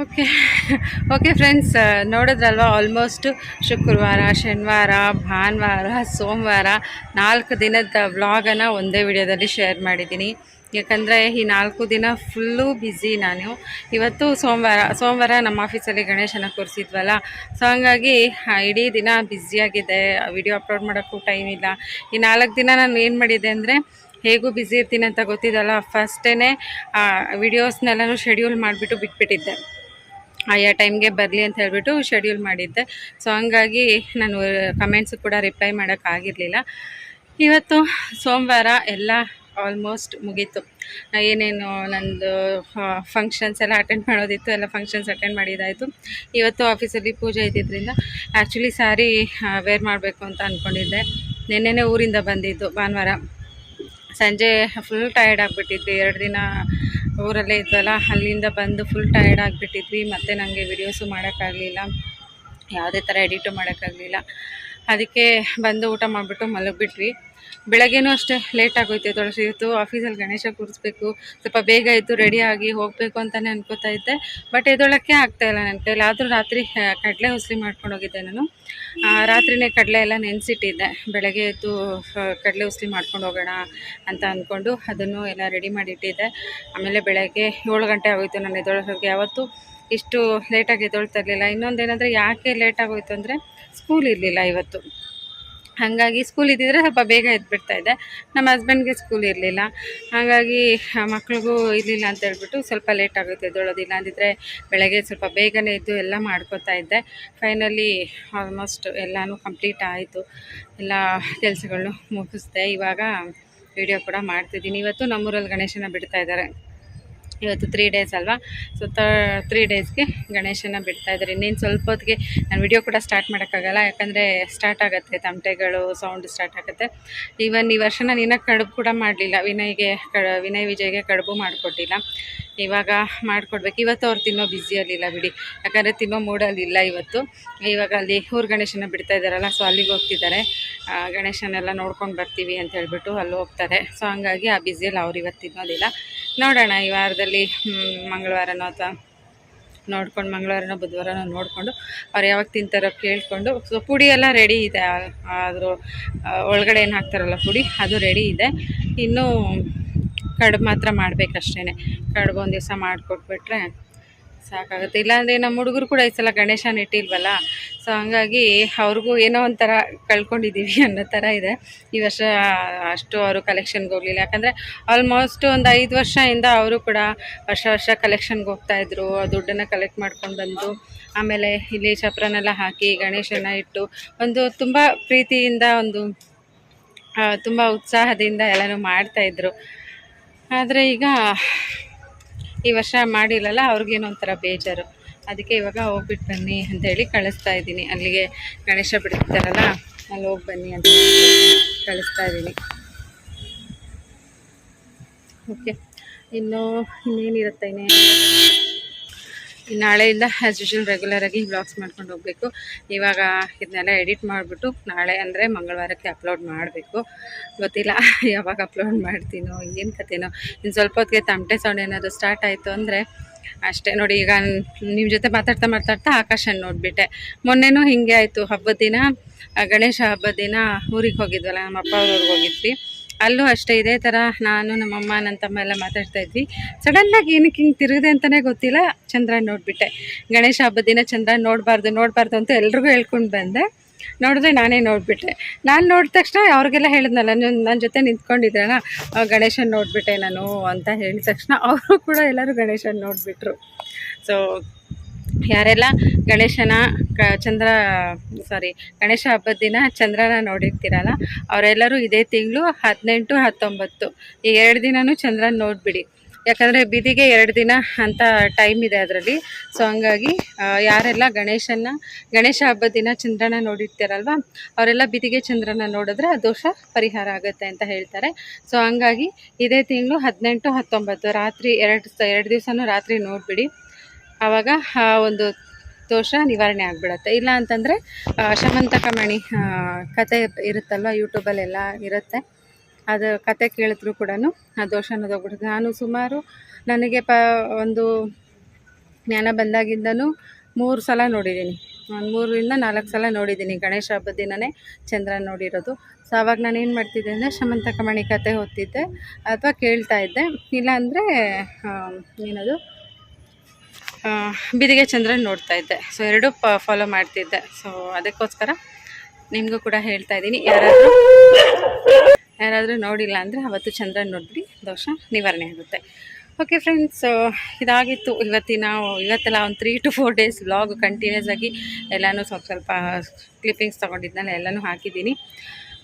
Speaker 1: okay okay friends ನೋಡಿದ್ರಲ್ವ? Almost ಶುಕ್ರವಾರ, ಶನಿವಾರ, ಭಾನುವಾರ, ಸೋಮವಾರ ನಾಲ್ಕು ದಿನದ ವ್ಲಾಗನ್ನು ಒಂದೇ ವಿಡಿಯೋದಲ್ಲಿ ಶೇರ್ ಮಾಡಿದ್ದೀನಿ. ಯಾಕಂದರೆ ಈ ನಾಲ್ಕು ದಿನ ಫುಲ್ಲು ಬ್ಯುಸಿ ನಾನು. ಇವತ್ತು ಸೋಮವಾರ ಸೋಮವಾರ ನಮ್ಮ ಆಫೀಸಲ್ಲಿ ಗಣೇಶನ ಕೂರಿಸಿದ್ವಲ್ಲ. ಸೊ ಹಂಗಾಗಿ ಇಡೀ ದಿನ ಬ್ಯುಸಿಯಾಗಿದೆ ವಿಡಿಯೋ ಅಪ್ಲೋಡ್ ಮಾಡೋಕ್ಕೂ ಟೈಮ್ ಇಲ್ಲ. ಈ ನಾಲ್ಕು ದಿನ ನಾನು ಏನು ಮಾಡಿದ್ದೆ ಅಂದರೆ, ಹೇಗೂ ಬ್ಯುಸಿ ಇರ್ತೀನಿ ಅಂತ ಗೊತ್ತಿದ್ದಲ್ಲ ಫಸ್ಟೇ ವಿಡಿಯೋಸ್ನೆಲ್ಲನೂ ಶೆಡ್ಯೂಲ್ ಮಾಡಿಬಿಟ್ಟು ಬಿಟ್ಬಿಟ್ಟಿದ್ದೆ. ಆಯಾ ಟೈಮ್ಗೆ ಬರಲಿ ಅಂತ ಹೇಳಿಬಿಟ್ಟು ಶೆಡ್ಯೂಲ್ ಮಾಡಿದ್ದೆ. ಸೊ ಹಂಗಾಗಿ ನಾನು ಕಮೆಂಟ್ಸು ಕೂಡ ರಿಪ್ಲೈ ಮಾಡೋಕ್ಕಾಗಿರಲಿಲ್ಲ ಇವತ್ತು ಸೋಮವಾರ ಎಲ್ಲ ಆಲ್ಮೋಸ್ಟ್ ಮುಗೀತು. ಏನೇನು ನಂದು ಫಂಕ್ಷನ್ಸ್ ಎಲ್ಲ ಅಟೆಂಡ್ ಮಾಡೋದಿತ್ತು, ಎಲ್ಲ ಫಂಕ್ಷನ್ಸ್ ಅಟೆಂಡ್ ಮಾಡಿದ್ದಾಯಿತು ಇವತ್ತು ಆಫೀಸಲ್ಲಿ ಪೂಜೆ ಇದ್ದಿದ್ದರಿಂದ ಆ್ಯಕ್ಚುಲಿ ಸಾರಿ ವೇರ್ ಮಾಡಬೇಕು ಅಂತ ಅಂದ್ಕೊಂಡಿದ್ದೆ ನಿನ್ನೆನೇ ಊರಿಂದ ಬಂದಿದ್ದು ಭಾನುವಾರ. ಸಂಜೆ ಫುಲ್ ಟಯರ್ಡ್ ಆಗಿಬಿಟ್ಟಿದ್ವಿ. ಎರಡು ದಿನ ಊರಲ್ಲೇ ಇದ್ವಲ್ಲ, ಅಲ್ಲಿಂದ ಬಂದು ಫುಲ್ ಟಯರ್ಡ್ ಆಗಿಬಿಟ್ಟಿದ್ವಿ. ಮತ್ತು ನನಗೆ ವಿಡಿಯೋಸು ಮಾಡೋಕ್ಕಾಗಲಿಲ್ಲ. ಯಾವುದೇ ಥರ ಎಡಿಟು ಮಾಡೋಕ್ಕಾಗಲಿಲ್ಲ. ಅದಕ್ಕೆ ಬಂದು ಊಟ ಮಾಡಿಬಿಟ್ಟು ಮಲಗಿಬಿಟ್ವಿ. ಬೆಳಗ್ಗೆನೂ ಅಷ್ಟೇ ಲೇಟ್ ಆಗೋಯ್ತು ತುಳಸಿ ಇವತ್ತು ಆಫೀಸಲ್ಲಿ ಗಣೇಶ ಕೂರಿಸ್ಬೇಕು. ಸ್ವಲ್ಪ ಬೇಗ ಇತ್ತು ರೆಡಿಯಾಗಿ ಹೋಗಬೇಕು ಅಂತಲೇ ಅನ್ಕೋತಾ ಇದ್ದೆ. ಬಟ್ ಎದೊಳಕ್ಕೆ ಆಗ್ತಾಯಿಲ್ಲ ನನ್ನ ಕೈಲಿ ಆದರೂ ರಾತ್ರಿ ಕಡಲೆ ಉಸಲಿ ಮಾಡ್ಕೊಂಡು ಹೋಗಿದ್ದೆ ನಾನು. ರಾತ್ರಿನೇ ಕಡಲೆ ಎಲ್ಲ ನೆನೆಸಿಟ್ಟಿದ್ದೆ. ಬೆಳಗ್ಗೆ ಎದ್ದು ಕಡಲೆ ಹುಸ್ಲಿ ಮಾಡ್ಕೊಂಡು ಹೋಗೋಣ ಅಂತ ಅಂದ್ಕೊಂಡು ಅದನ್ನು ಎಲ್ಲ ರೆಡಿ ಮಾಡಿಟ್ಟಿದ್ದೆ. ಆಮೇಲೆ ಬೆಳಗ್ಗೆ ಏಳು ಗಂಟೆ ಆಗೋಯ್ತು ನಾನು ಎದೊಳಕ್ಕೆ ಯಾವತ್ತೂ ಇಷ್ಟು ಲೇಟಾಗಿ ಎದ್ದೊಳ್ತಾ ಇರಲಿಲ್ಲ. ಇನ್ನೊಂದೇನೆಂದರೆ ಯಾಕೆ ಲೇಟ್ ಆಗೋಯ್ತು ಅಂದರೆ ಸ್ಕೂಲ್ ಇರಲಿಲ್ಲ ಇವತ್ತು. ಹಾಗಾಗಿ ಸ್ಕೂಲ್ ಇದ್ದಿದ್ರೆ ಸ್ವಲ್ಪ ಬೇಗ ಎದ್ಬಿಡ್ತಾ ಇದ್ದೆ. ನಮ್ಮ ಹಸ್ಬೆಂಡ್ಗೆ ಸ್ಕೂಲ್ ಇರಲಿಲ್ಲ. ಹಾಗಾಗಿ ಮಕ್ಳಿಗೂ ಇರಲಿಲ್ಲ ಅಂತ ಹೇಳ್ಬಿಟ್ಟು ಸ್ವಲ್ಪ ಲೇಟ್ ಆಗುತ್ತೆ ಎದ್ದೊಳೋದಿಲ್ಲ. ಅಂದಿದ್ರೆ ಬೆಳಗ್ಗೆ ಸ್ವಲ್ಪ ಬೇಗನೆ ಇದ್ದು ಎಲ್ಲ ಮಾಡ್ಕೋತಾ ಇದ್ದೆ. ಫೈನಲಿ ಆಲ್ಮೋಸ್ಟ್ ಎಲ್ಲನೂ ಕಂಪ್ಲೀಟ್ ಆಯಿತು. ಎಲ್ಲ ಕೆಲಸಗಳು ಮುಗಿಸ್ದೆ. ಇವಾಗ ವಿಡಿಯೋ ಕೂಡ ಮಾಡ್ತಿದ್ದೀನಿ. ಇವತ್ತು ನಮ್ಮೂರಲ್ಲಿ ಗಣೇಶನ ಬಿಡ್ತಾ ಇದ್ದಾರೆ. ಇವತ್ತು ತ್ರೀ ಡೇಸ್ ಅಲ್ವಾ? ಸೊ ತ್ರೀ ಡೇಸ್ಗೆ ಗಣೇಶನ ಬಿಡ್ತಾ ಇದ್ದಾರೆ ಇನ್ನೇನು ಸ್ವಲ್ಪ ಹೊತ್ತಿಗೆ ನಾನು ವಿಡಿಯೋ ಕೂಡ ಸ್ಟಾರ್ಟ್ ಮಾಡೋಕ್ಕಾಗಲ್ಲ. ಯಾಕಂದರೆ ಸ್ಟಾರ್ಟ್ ಆಗುತ್ತೆ ತಮಟೆಗಳು ಸೌಂಡ್ ಸ್ಟಾರ್ಟ್ ಆಗುತ್ತೆ. ಈವನ್ ಈ ವರ್ಷ ನಾನು ಇನ್ನೂ ಕಡುಬು ಕೂಡ ಮಾಡಲಿಲ್ಲ. ವಿನಯ್ಗೆ ಕ, ವಿನಯ್ ವಿಜಯ್ಗೆ ಕಡುಬು ಮಾಡಿಕೊಟ್ಟಿಲ್ಲ. ಇವಾಗ ಮಾಡಿಕೊಡ್ಬೇಕು. ಇವತ್ತು ಅವ್ರು ತಿನ್ನೋ ಬ್ಯುಸಿಯಲ್ಲಿಲ್ಲ ಬಿಡಿ. ಯಾಕಂದರೆ ತಿನ್ನೋ ಮೂಡಲ್ಲಿಲ್ಲ ಇವತ್ತು. ಇವಾಗ ಅಲ್ಲಿ ಊರು ಗಣೇಶನ ಬಿಡ್ತಾ ಇದ್ದಾರಲ್ಲ ಸೊ ಅಲ್ಲಿಗೆ ಹೋಗ್ತಿದ್ದಾರೆ. ಗಣೇಶನೆಲ್ಲ ನೋಡ್ಕೊಂಡು ಬರ್ತೀವಿ ಅಂತ ಹೇಳ್ಬಿಟ್ಟು ಅಲ್ಲಿ ಹೋಗ್ತಾರೆ. ಸೊ ಹಂಗಾಗಿ ಆ ಬ್ಯುಸಿಯಲ್ಲಿ ಅವ್ರು ಇವತ್ತು ತಿನ್ನೋದಿಲ್ಲ. ನೋಡೋಣ ಈ ವಾರದಲ್ಲಿ ಮಂಗಳವಾರನೋ ಅಥವಾ ನೋಡ್ಕೊಂಡು ಮಂಗಳವಾರನೋ ಬುಧವಾರನೋ ನೋಡಿಕೊಂಡು ಅವ್ರು ಯಾವಾಗ ತಿಂತಾರೋ ಕೇಳಿಕೊಂಡು. ಸೊ ಪುಡಿ ಎಲ್ಲ ರೆಡಿ ಇದೆ. ಆದರೂ ಒಳಗಡೆ ಏನು ಹಾಕ್ತಾರಲ್ಲ ಪುಡಿ, ಅದು ರೆಡಿ ಇದೆ. ಇನ್ನು ಕಡುಬು ಮಾತ್ರ ಮಾಡಬೇಕಷ್ಟೇ ಕಡುಬು ಒಂದು ದಿವಸ ಮಾಡಿಕೊಟ್ಬಿಟ್ರೆ ಸಾಕಾಗುತ್ತೆ. ಇಲ್ಲಾಂದರೆ ನಮ್ಮ ಹುಡುಗರು ಕೂಡ ಈ ಸಲ ಗಣೇಶನ ಇಟ್ಟಿಲ್ವಲ್ಲ? ಸೊ ಹಂಗಾಗಿ ಅವ್ರಿಗೂ ಏನೋ ಒಂಥರ ಕಳ್ಕೊಂಡಿದ್ದೀವಿ ಅನ್ನೋ ಥರ ಇದೆ. ಈ ವರ್ಷ ಅಷ್ಟು ಅವರು ಕಲೆಕ್ಷನ್ಗೆ ಹೋಗಲಿಲ್ಲ. ಯಾಕಂದರೆ ಆಲ್ಮೋಸ್ಟ್ ಒಂದು ಐದು ವರ್ಷದಿಂದ ಅವರು ಕೂಡ ವರ್ಷ ವರ್ಷ ಕಲೆಕ್ಷನ್ಗೆ ಹೋಗ್ತಾಯಿದ್ರು ದುಡ್ಡನ್ನು ಕಲೆಕ್ಟ್ ಮಾಡ್ಕೊಂಡು ಬಂದು, ಆಮೇಲೆ ಇಲ್ಲಿ ಚಪ್ರನೆಲ್ಲ ಹಾಕಿ ಗಣೇಶನ ಇಟ್ಟು ಒಂದು ತುಂಬ ಪ್ರೀತಿಯಿಂದ, ಒಂದು ತುಂಬ ಉತ್ಸಾಹದಿಂದ ಎಲ್ಲನೂ ಮಾಡ್ತಾಯಿದ್ರು ಆದರೆ ಈಗ ಈ ವರ್ಷ ಮಾಡಿಲ್ಲಲ್ಲ, ಅವ್ರಿಗೇನೋ ಒಂಥರ ಬೇಜಾರು. ಅದಕ್ಕೆ ಇವಾಗ ಹೋಗ್ಬಿಟ್ಟು ಬನ್ನಿ ಅಂತೇಳಿ ಕಳಿಸ್ತಾ ಇದ್ದೀನಿ. ಅಲ್ಲಿಗೆ ಗಣೇಶ ಬಿಡ್ತಾರಲ್ಲ, ಅಲ್ಲಿ ಹೋಗಿ ಬನ್ನಿ ಅಂತ ಕಳಿಸ್ತಾ ಇದ್ದೀನಿ. ಓಕೆ. ಇನ್ನು ಇನ್ನೇನಿರುತ್ತೆ ಇನ್ನೇನು ನಾಳೆಯಿಂದ ಆ್ಯಸ್ ರೆಗ್ಯುಲರ್ ರೆಗ್ಯುಲರಾಗಿ ಬ್ಲಾಗ್ಸ್ ಮಾಡ್ಕೊಂಡು ಹೋಗಬೇಕು. ಇವಾಗ ಇದನ್ನೆಲ್ಲ ಎಡಿಟ್ ಮಾಡಿಬಿಟ್ಟು ನಾಳೆ ಅಂದರೆ ಮಂಗಳವಾರಕ್ಕೆ ಅಪ್ಲೋಡ್ ಮಾಡಬೇಕು. ಗೊತ್ತಿಲ್ಲ, ಯಾವಾಗ ಅಪ್ಲೋಡ್ ಮಾಡ್ತೀನೋ, ಏನು ಕತೆನೋ ಇನ್ನು ಸ್ವಲ್ಪ ಹೊತ್ತಿಗೆ ತಮಟೆ ಸೌಂಡ್ ಏನಾದರೂ ಸ್ಟಾರ್ಟ್ ಆಯಿತು ಅಂದರೆ ಅಷ್ಟೇ ನೋಡಿ, ಈಗ ನಿಮ್ಮ ಜೊತೆ ಮಾತಾಡ್ತಾ ಮಾತಾಡ್ತಾ ಆಕಾಶನ ನೋಡಿಬಿಟ್ಟೆ. ಮೊನ್ನೆನೂ ಹೀಗೆ ಆಯಿತು. ಹಬ್ಬದ ದಿನ, ಗಣೇಶ ಹಬ್ಬದ ದಿನ ಊರಿಗೆ ಹೋಗಿದ್ವಲ್ಲ ನಮ್ಮ ಅಪ್ಪ ಅವ್ರ ಊರಿಗೆ ಹೋಗಿದ್ವಿ. ಅಲ್ಲೂ ಅಷ್ಟೇ ಇದೇ ಥರ ನಾನು ನಮ್ಮಮ್ಮ ನನ್ನ ತಮ್ಮ ಎಲ್ಲ ಮಾತಾಡ್ತಾ ಇದ್ವಿ. ಸಡನ್ನಾಗಿ ಏನಕ್ಕೆ ಹಿಂಗೆ ತಿರುಗಿದೆ ಅಂತಲೇ ಗೊತ್ತಿಲ್ಲ. ಚಂದ್ರ ನೋಡಿಬಿಟ್ಟೆ. ಗಣೇಶ ಹಬ್ಬದ ದಿನ ಚಂದ್ರ ನೋಡಬಾರ್ದು ನೋಡಬಾರ್ದು ಅಂತ ಎಲ್ರಿಗೂ ಹೇಳ್ಕೊಂಡು ಬಂದೆ. ನೋಡಿದ್ರೆ ನಾನೇ ನೋಡಿಬಿಟ್ಟೆ. ನಾನು ನೋಡಿದ ತಕ್ಷಣ ಅವ್ರಿಗೆಲ್ಲ ಹೇಳಿದ್ನಲ್ಲ ನನ್ನ ಜೊತೆ ನಿಂತ್ಕೊಂಡಿದ್ರಲ್ಲ ಗಣೇಶನ ಗಣೇಶನ್ ನೋಡಿಬಿಟ್ಟೆ ನಾನು ಅಂತ ಹೇಳಿದ ತಕ್ಷಣ ಅವರು ಕೂಡ ಎಲ್ಲರೂ ಗಣೇಶನ ನೋಡಿಬಿಟ್ರು. ಸೊ ಯಾರೆಲ್ಲ ಗಣೇಶನ ಚಂದ್ರ ಸಾರಿ ಗಣೇಶ ಹಬ್ಬದ ದಿನ ಚಂದ್ರನ ನೋಡಿರ್ತೀರಲ್ಲ, ಅವರೆಲ್ಲರೂ ಇದೇ ತಿಂಗಳು ಹದಿನೆಂಟು, ಹತ್ತೊಂಬತ್ತು. ಈ ಎರಡು ದಿನವೂ ಚಂದ್ರನ ನೋಡಿಬಿಡಿ. ಯಾಕಂದರೆ ಬಿದಿಗೆ ಎರಡು ದಿನ ಅಂತ ಟೈಮ್ ಇದೆ ಅದರಲ್ಲಿ. ಸೊ ಹಂಗಾಗಿ ಯಾರೆಲ್ಲ ಗಣೇಶನ ಗಣೇಶ ಹಬ್ಬದ ದಿನ ಚಂದ್ರನ ನೋಡಿರ್ತೀರಲ್ವ, ಅವರೆಲ್ಲ ಬಿದಿಗೆ ಚಂದ್ರನ ನೋಡಿದ್ರೆ ಆ ದೋಷ ಪರಿಹಾರ ಆಗುತ್ತೆ ಅಂತ ಹೇಳ್ತಾರೆ. ಸೊ ಹಂಗಾಗಿ ಇದೇ ತಿಂಗಳು ಹದಿನೆಂಟು, ಹತ್ತೊಂಬತ್ತು. ರಾತ್ರಿ ಎರಡು ಎರಡು ದಿವಸನೂ ರಾತ್ರಿ ನೋಡಿಬಿಡಿ. ಆವಾಗ ಆ ಒಂದು ದೋಷ ನಿವಾರಣೆ ಆಗಿಬಿಡತ್ತೆ. ಇಲ್ಲ ಅಂತಂದರೆ ಶಮಂತಕ ಮಣಿ ಕತೆ ಇರುತ್ತಲ್ವ ಯೂಟ್ಯೂಬಲ್ಲೆಲ್ಲ ಇರುತ್ತೆ. ಅದು ಕತೆ ಕೇಳಿದ್ರು ಕೂಡ ಆ ದೋಷ ಅನ್ನೋದು ಹೋಗ್ಬಿಡುತ್ತೆ ನಾನು ಸುಮಾರು ನನಗೆ ಪ ಒಂದು ಜ್ಞಾನ ಬಂದಾಗಿಂದನೂ ಮೂರು ಸಲ ನೋಡಿದ್ದೀನಿ. ಒಂದು ಮೂರರಿಂದ ನಾಲ್ಕು ಸಲ ನೋಡಿದ್ದೀನಿ ಗಣೇಶ ಹಬ್ಬದ ದಿನವೇ ಚಂದ್ರ ನೋಡಿರೋದು. ಸೊ ಆವಾಗ ನಾನು ಏನು ಮಾಡ್ತಿದ್ದೆ ಅಂದರೆ ಶಮಂತಕ ಮಣಿ ಕತೆ ಓದ್ತಿದ್ದೆ ಅಥವಾ ಕೇಳ್ತಾ ಇದ್ದೆ. ಇಲ್ಲಾಂದರೆ ಏನದು ಆ, ಬಿದಿಗೆ ಚಂದ್ರನ್ ನೋಡ್ತಾ ಇದ್ದೆ. ಸೊ ಎರಡೂ ಫಾಲೋ ಮಾಡ್ತಿದ್ದೆ. ಸೊ ಅದಕ್ಕೋಸ್ಕರ ನಿಮಗೂ ಕೂಡ ಹೇಳ್ತಾ ಇದ್ದೀನಿ. ಯಾರಾದರೂ ಯಾರಾದರೂ ನೋಡಿಲ್ಲ ಅಂದರೆ ಅವತ್ತು ಚಂದ್ರನ್ ನೋಡಿಬಿಡಿ. ದೋಷ ನಿವಾರಣೆ ಆಗುತ್ತೆ. ಓಕೆ ಫ್ರೆಂಡ್ಸ್ ಇದಾಗಿತ್ತು ಇವತ್ತಿನ, ಇವತ್ತೆಲ್ಲ ಒಂದು three to four days vlog continues ಆಗಿ ಎಲ್ಲನೂ ಸ್ವಲ್ಪ ಸ್ವಲ್ಪ ಕ್ಲಿಪ್ಪಿಂಗ್ಸ್ ತೊಗೊಂಡಿದ್ನಲ್ಲ, ಎಲ್ಲನೂ ಹಾಕಿದ್ದೀನಿ.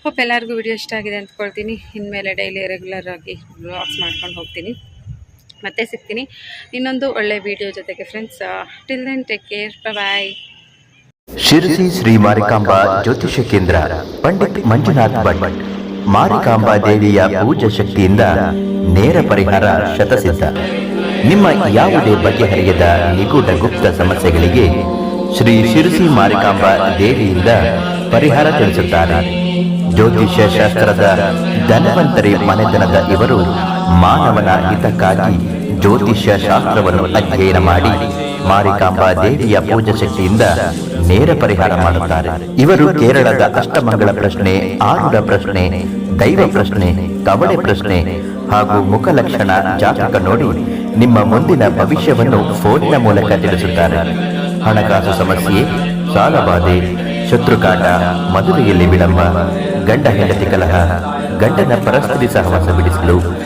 Speaker 1: ಹೋಪ್ ಎಲ್ಲರಿಗೂ ವಿಡಿಯೋ ಇಷ್ಟ ಆಗಿದೆ ಅಂದ್ಕೊಳ್ತೀನಿ. ಇನ್ಮೇಲೆ ಡೈಲಿ ರೆಗ್ಯುಲರ್ ಆಗಿ ವ್ಲಾಗ್ಸ್ ಮಾಡ್ಕೊಂಡು ಹೋಗ್ತೀನಿ. ಮತ್ತೆ ಸಿಗ್ತೀನಿ. ಇನ್ನೊಂದು ಒಳ್ಳೆ ವಿಡಿಯೋ ಜೊತೆಗೆ friends till then take care bye
Speaker 2: Sirsi Shri Marikamba ಜ್ಯೋತಿಷ್ಯ ಕೇಂದ್ರ, ಪಂಡಿತ್ ಮಂಜುನಾಥ್ ಭಟ್, ಮಾರಿಕಾಂಬಾ ದೇವಿಯ ಪೂಜಾ ಶಕ್ತಿಯಿಂದ ನೇರ ಪರಿಹಾರ ಶತಸಿದ್ಧ. ನಿಮ್ಮ ಯಾವುದೇ ಬಗೆಹರಿಯದ ನಿಗೂಢ ಗುಪ್ತ ಸಮಸ್ಯೆಗಳಿಗೆ ಶ್ರೀ ಶಿರಸಿ ಮಾರಿಕಾಂಬಾ ದೇವಿಯಿಂದ ಪರಿಹಾರ ತಿಳಿಸುತ್ತಾರೆ. ಜ್ಯೋತಿಷ್ಯ ಶಾಸ್ತ್ರದ ಧನವಂತರಿ ಮನೆತನದ ಇವರು ಮಾನವನ ಹಿತಕ್ಕಾಗಿ ಜ್ಯೋತಿಷ್ಯ ಶಾಸ್ತ್ರವನ್ನು ಅಧ್ಯಯನ ಮಾಡಿ ಮಾರಿಕಾಂಬಾ ದೇವಿಯ ಪೂಜಾ ಶಕ್ತಿಯಿಂದ ನೇರ ಪರಿಹಾರ ಮಾಡುತ್ತಾರೆ. ಇವರು ಕೇರಳದ ಅಷ್ಟಮಂಗಳ ಪ್ರಶ್ನೆ, ಆರುಡ ಪ್ರಶ್ನೆ, ದೈವ ಪ್ರಶ್ನೆ, ಕವಳೆ ಪ್ರಶ್ನೆ ಹಾಗೂ ಮುಖಲಕ್ಷಣ ಜಾತಕ ನೋಡಿ ನಿಮ್ಮ ಮುಂದಿನ ಭವಿಷ್ಯವನ್ನು ಫೋನಿನ ಮೂಲಕ ತಿಳಿಸುತ್ತಾರೆ. ಹಣಕಾಸು ಸಮಸ್ಯೆ ಸಾಲಬಾಧೆ ಶತ್ರುಕಾಟ ಮದುವೆಯಲ್ಲಿ ವಿಳಂಬ, ಗಂಡ ಹೆಂಡತಿ ಕಲಹ, ಗಂಡನ ಪರಸ್ಪರಿ ಸಹವಾಸ ಬಿಡಿಸಲು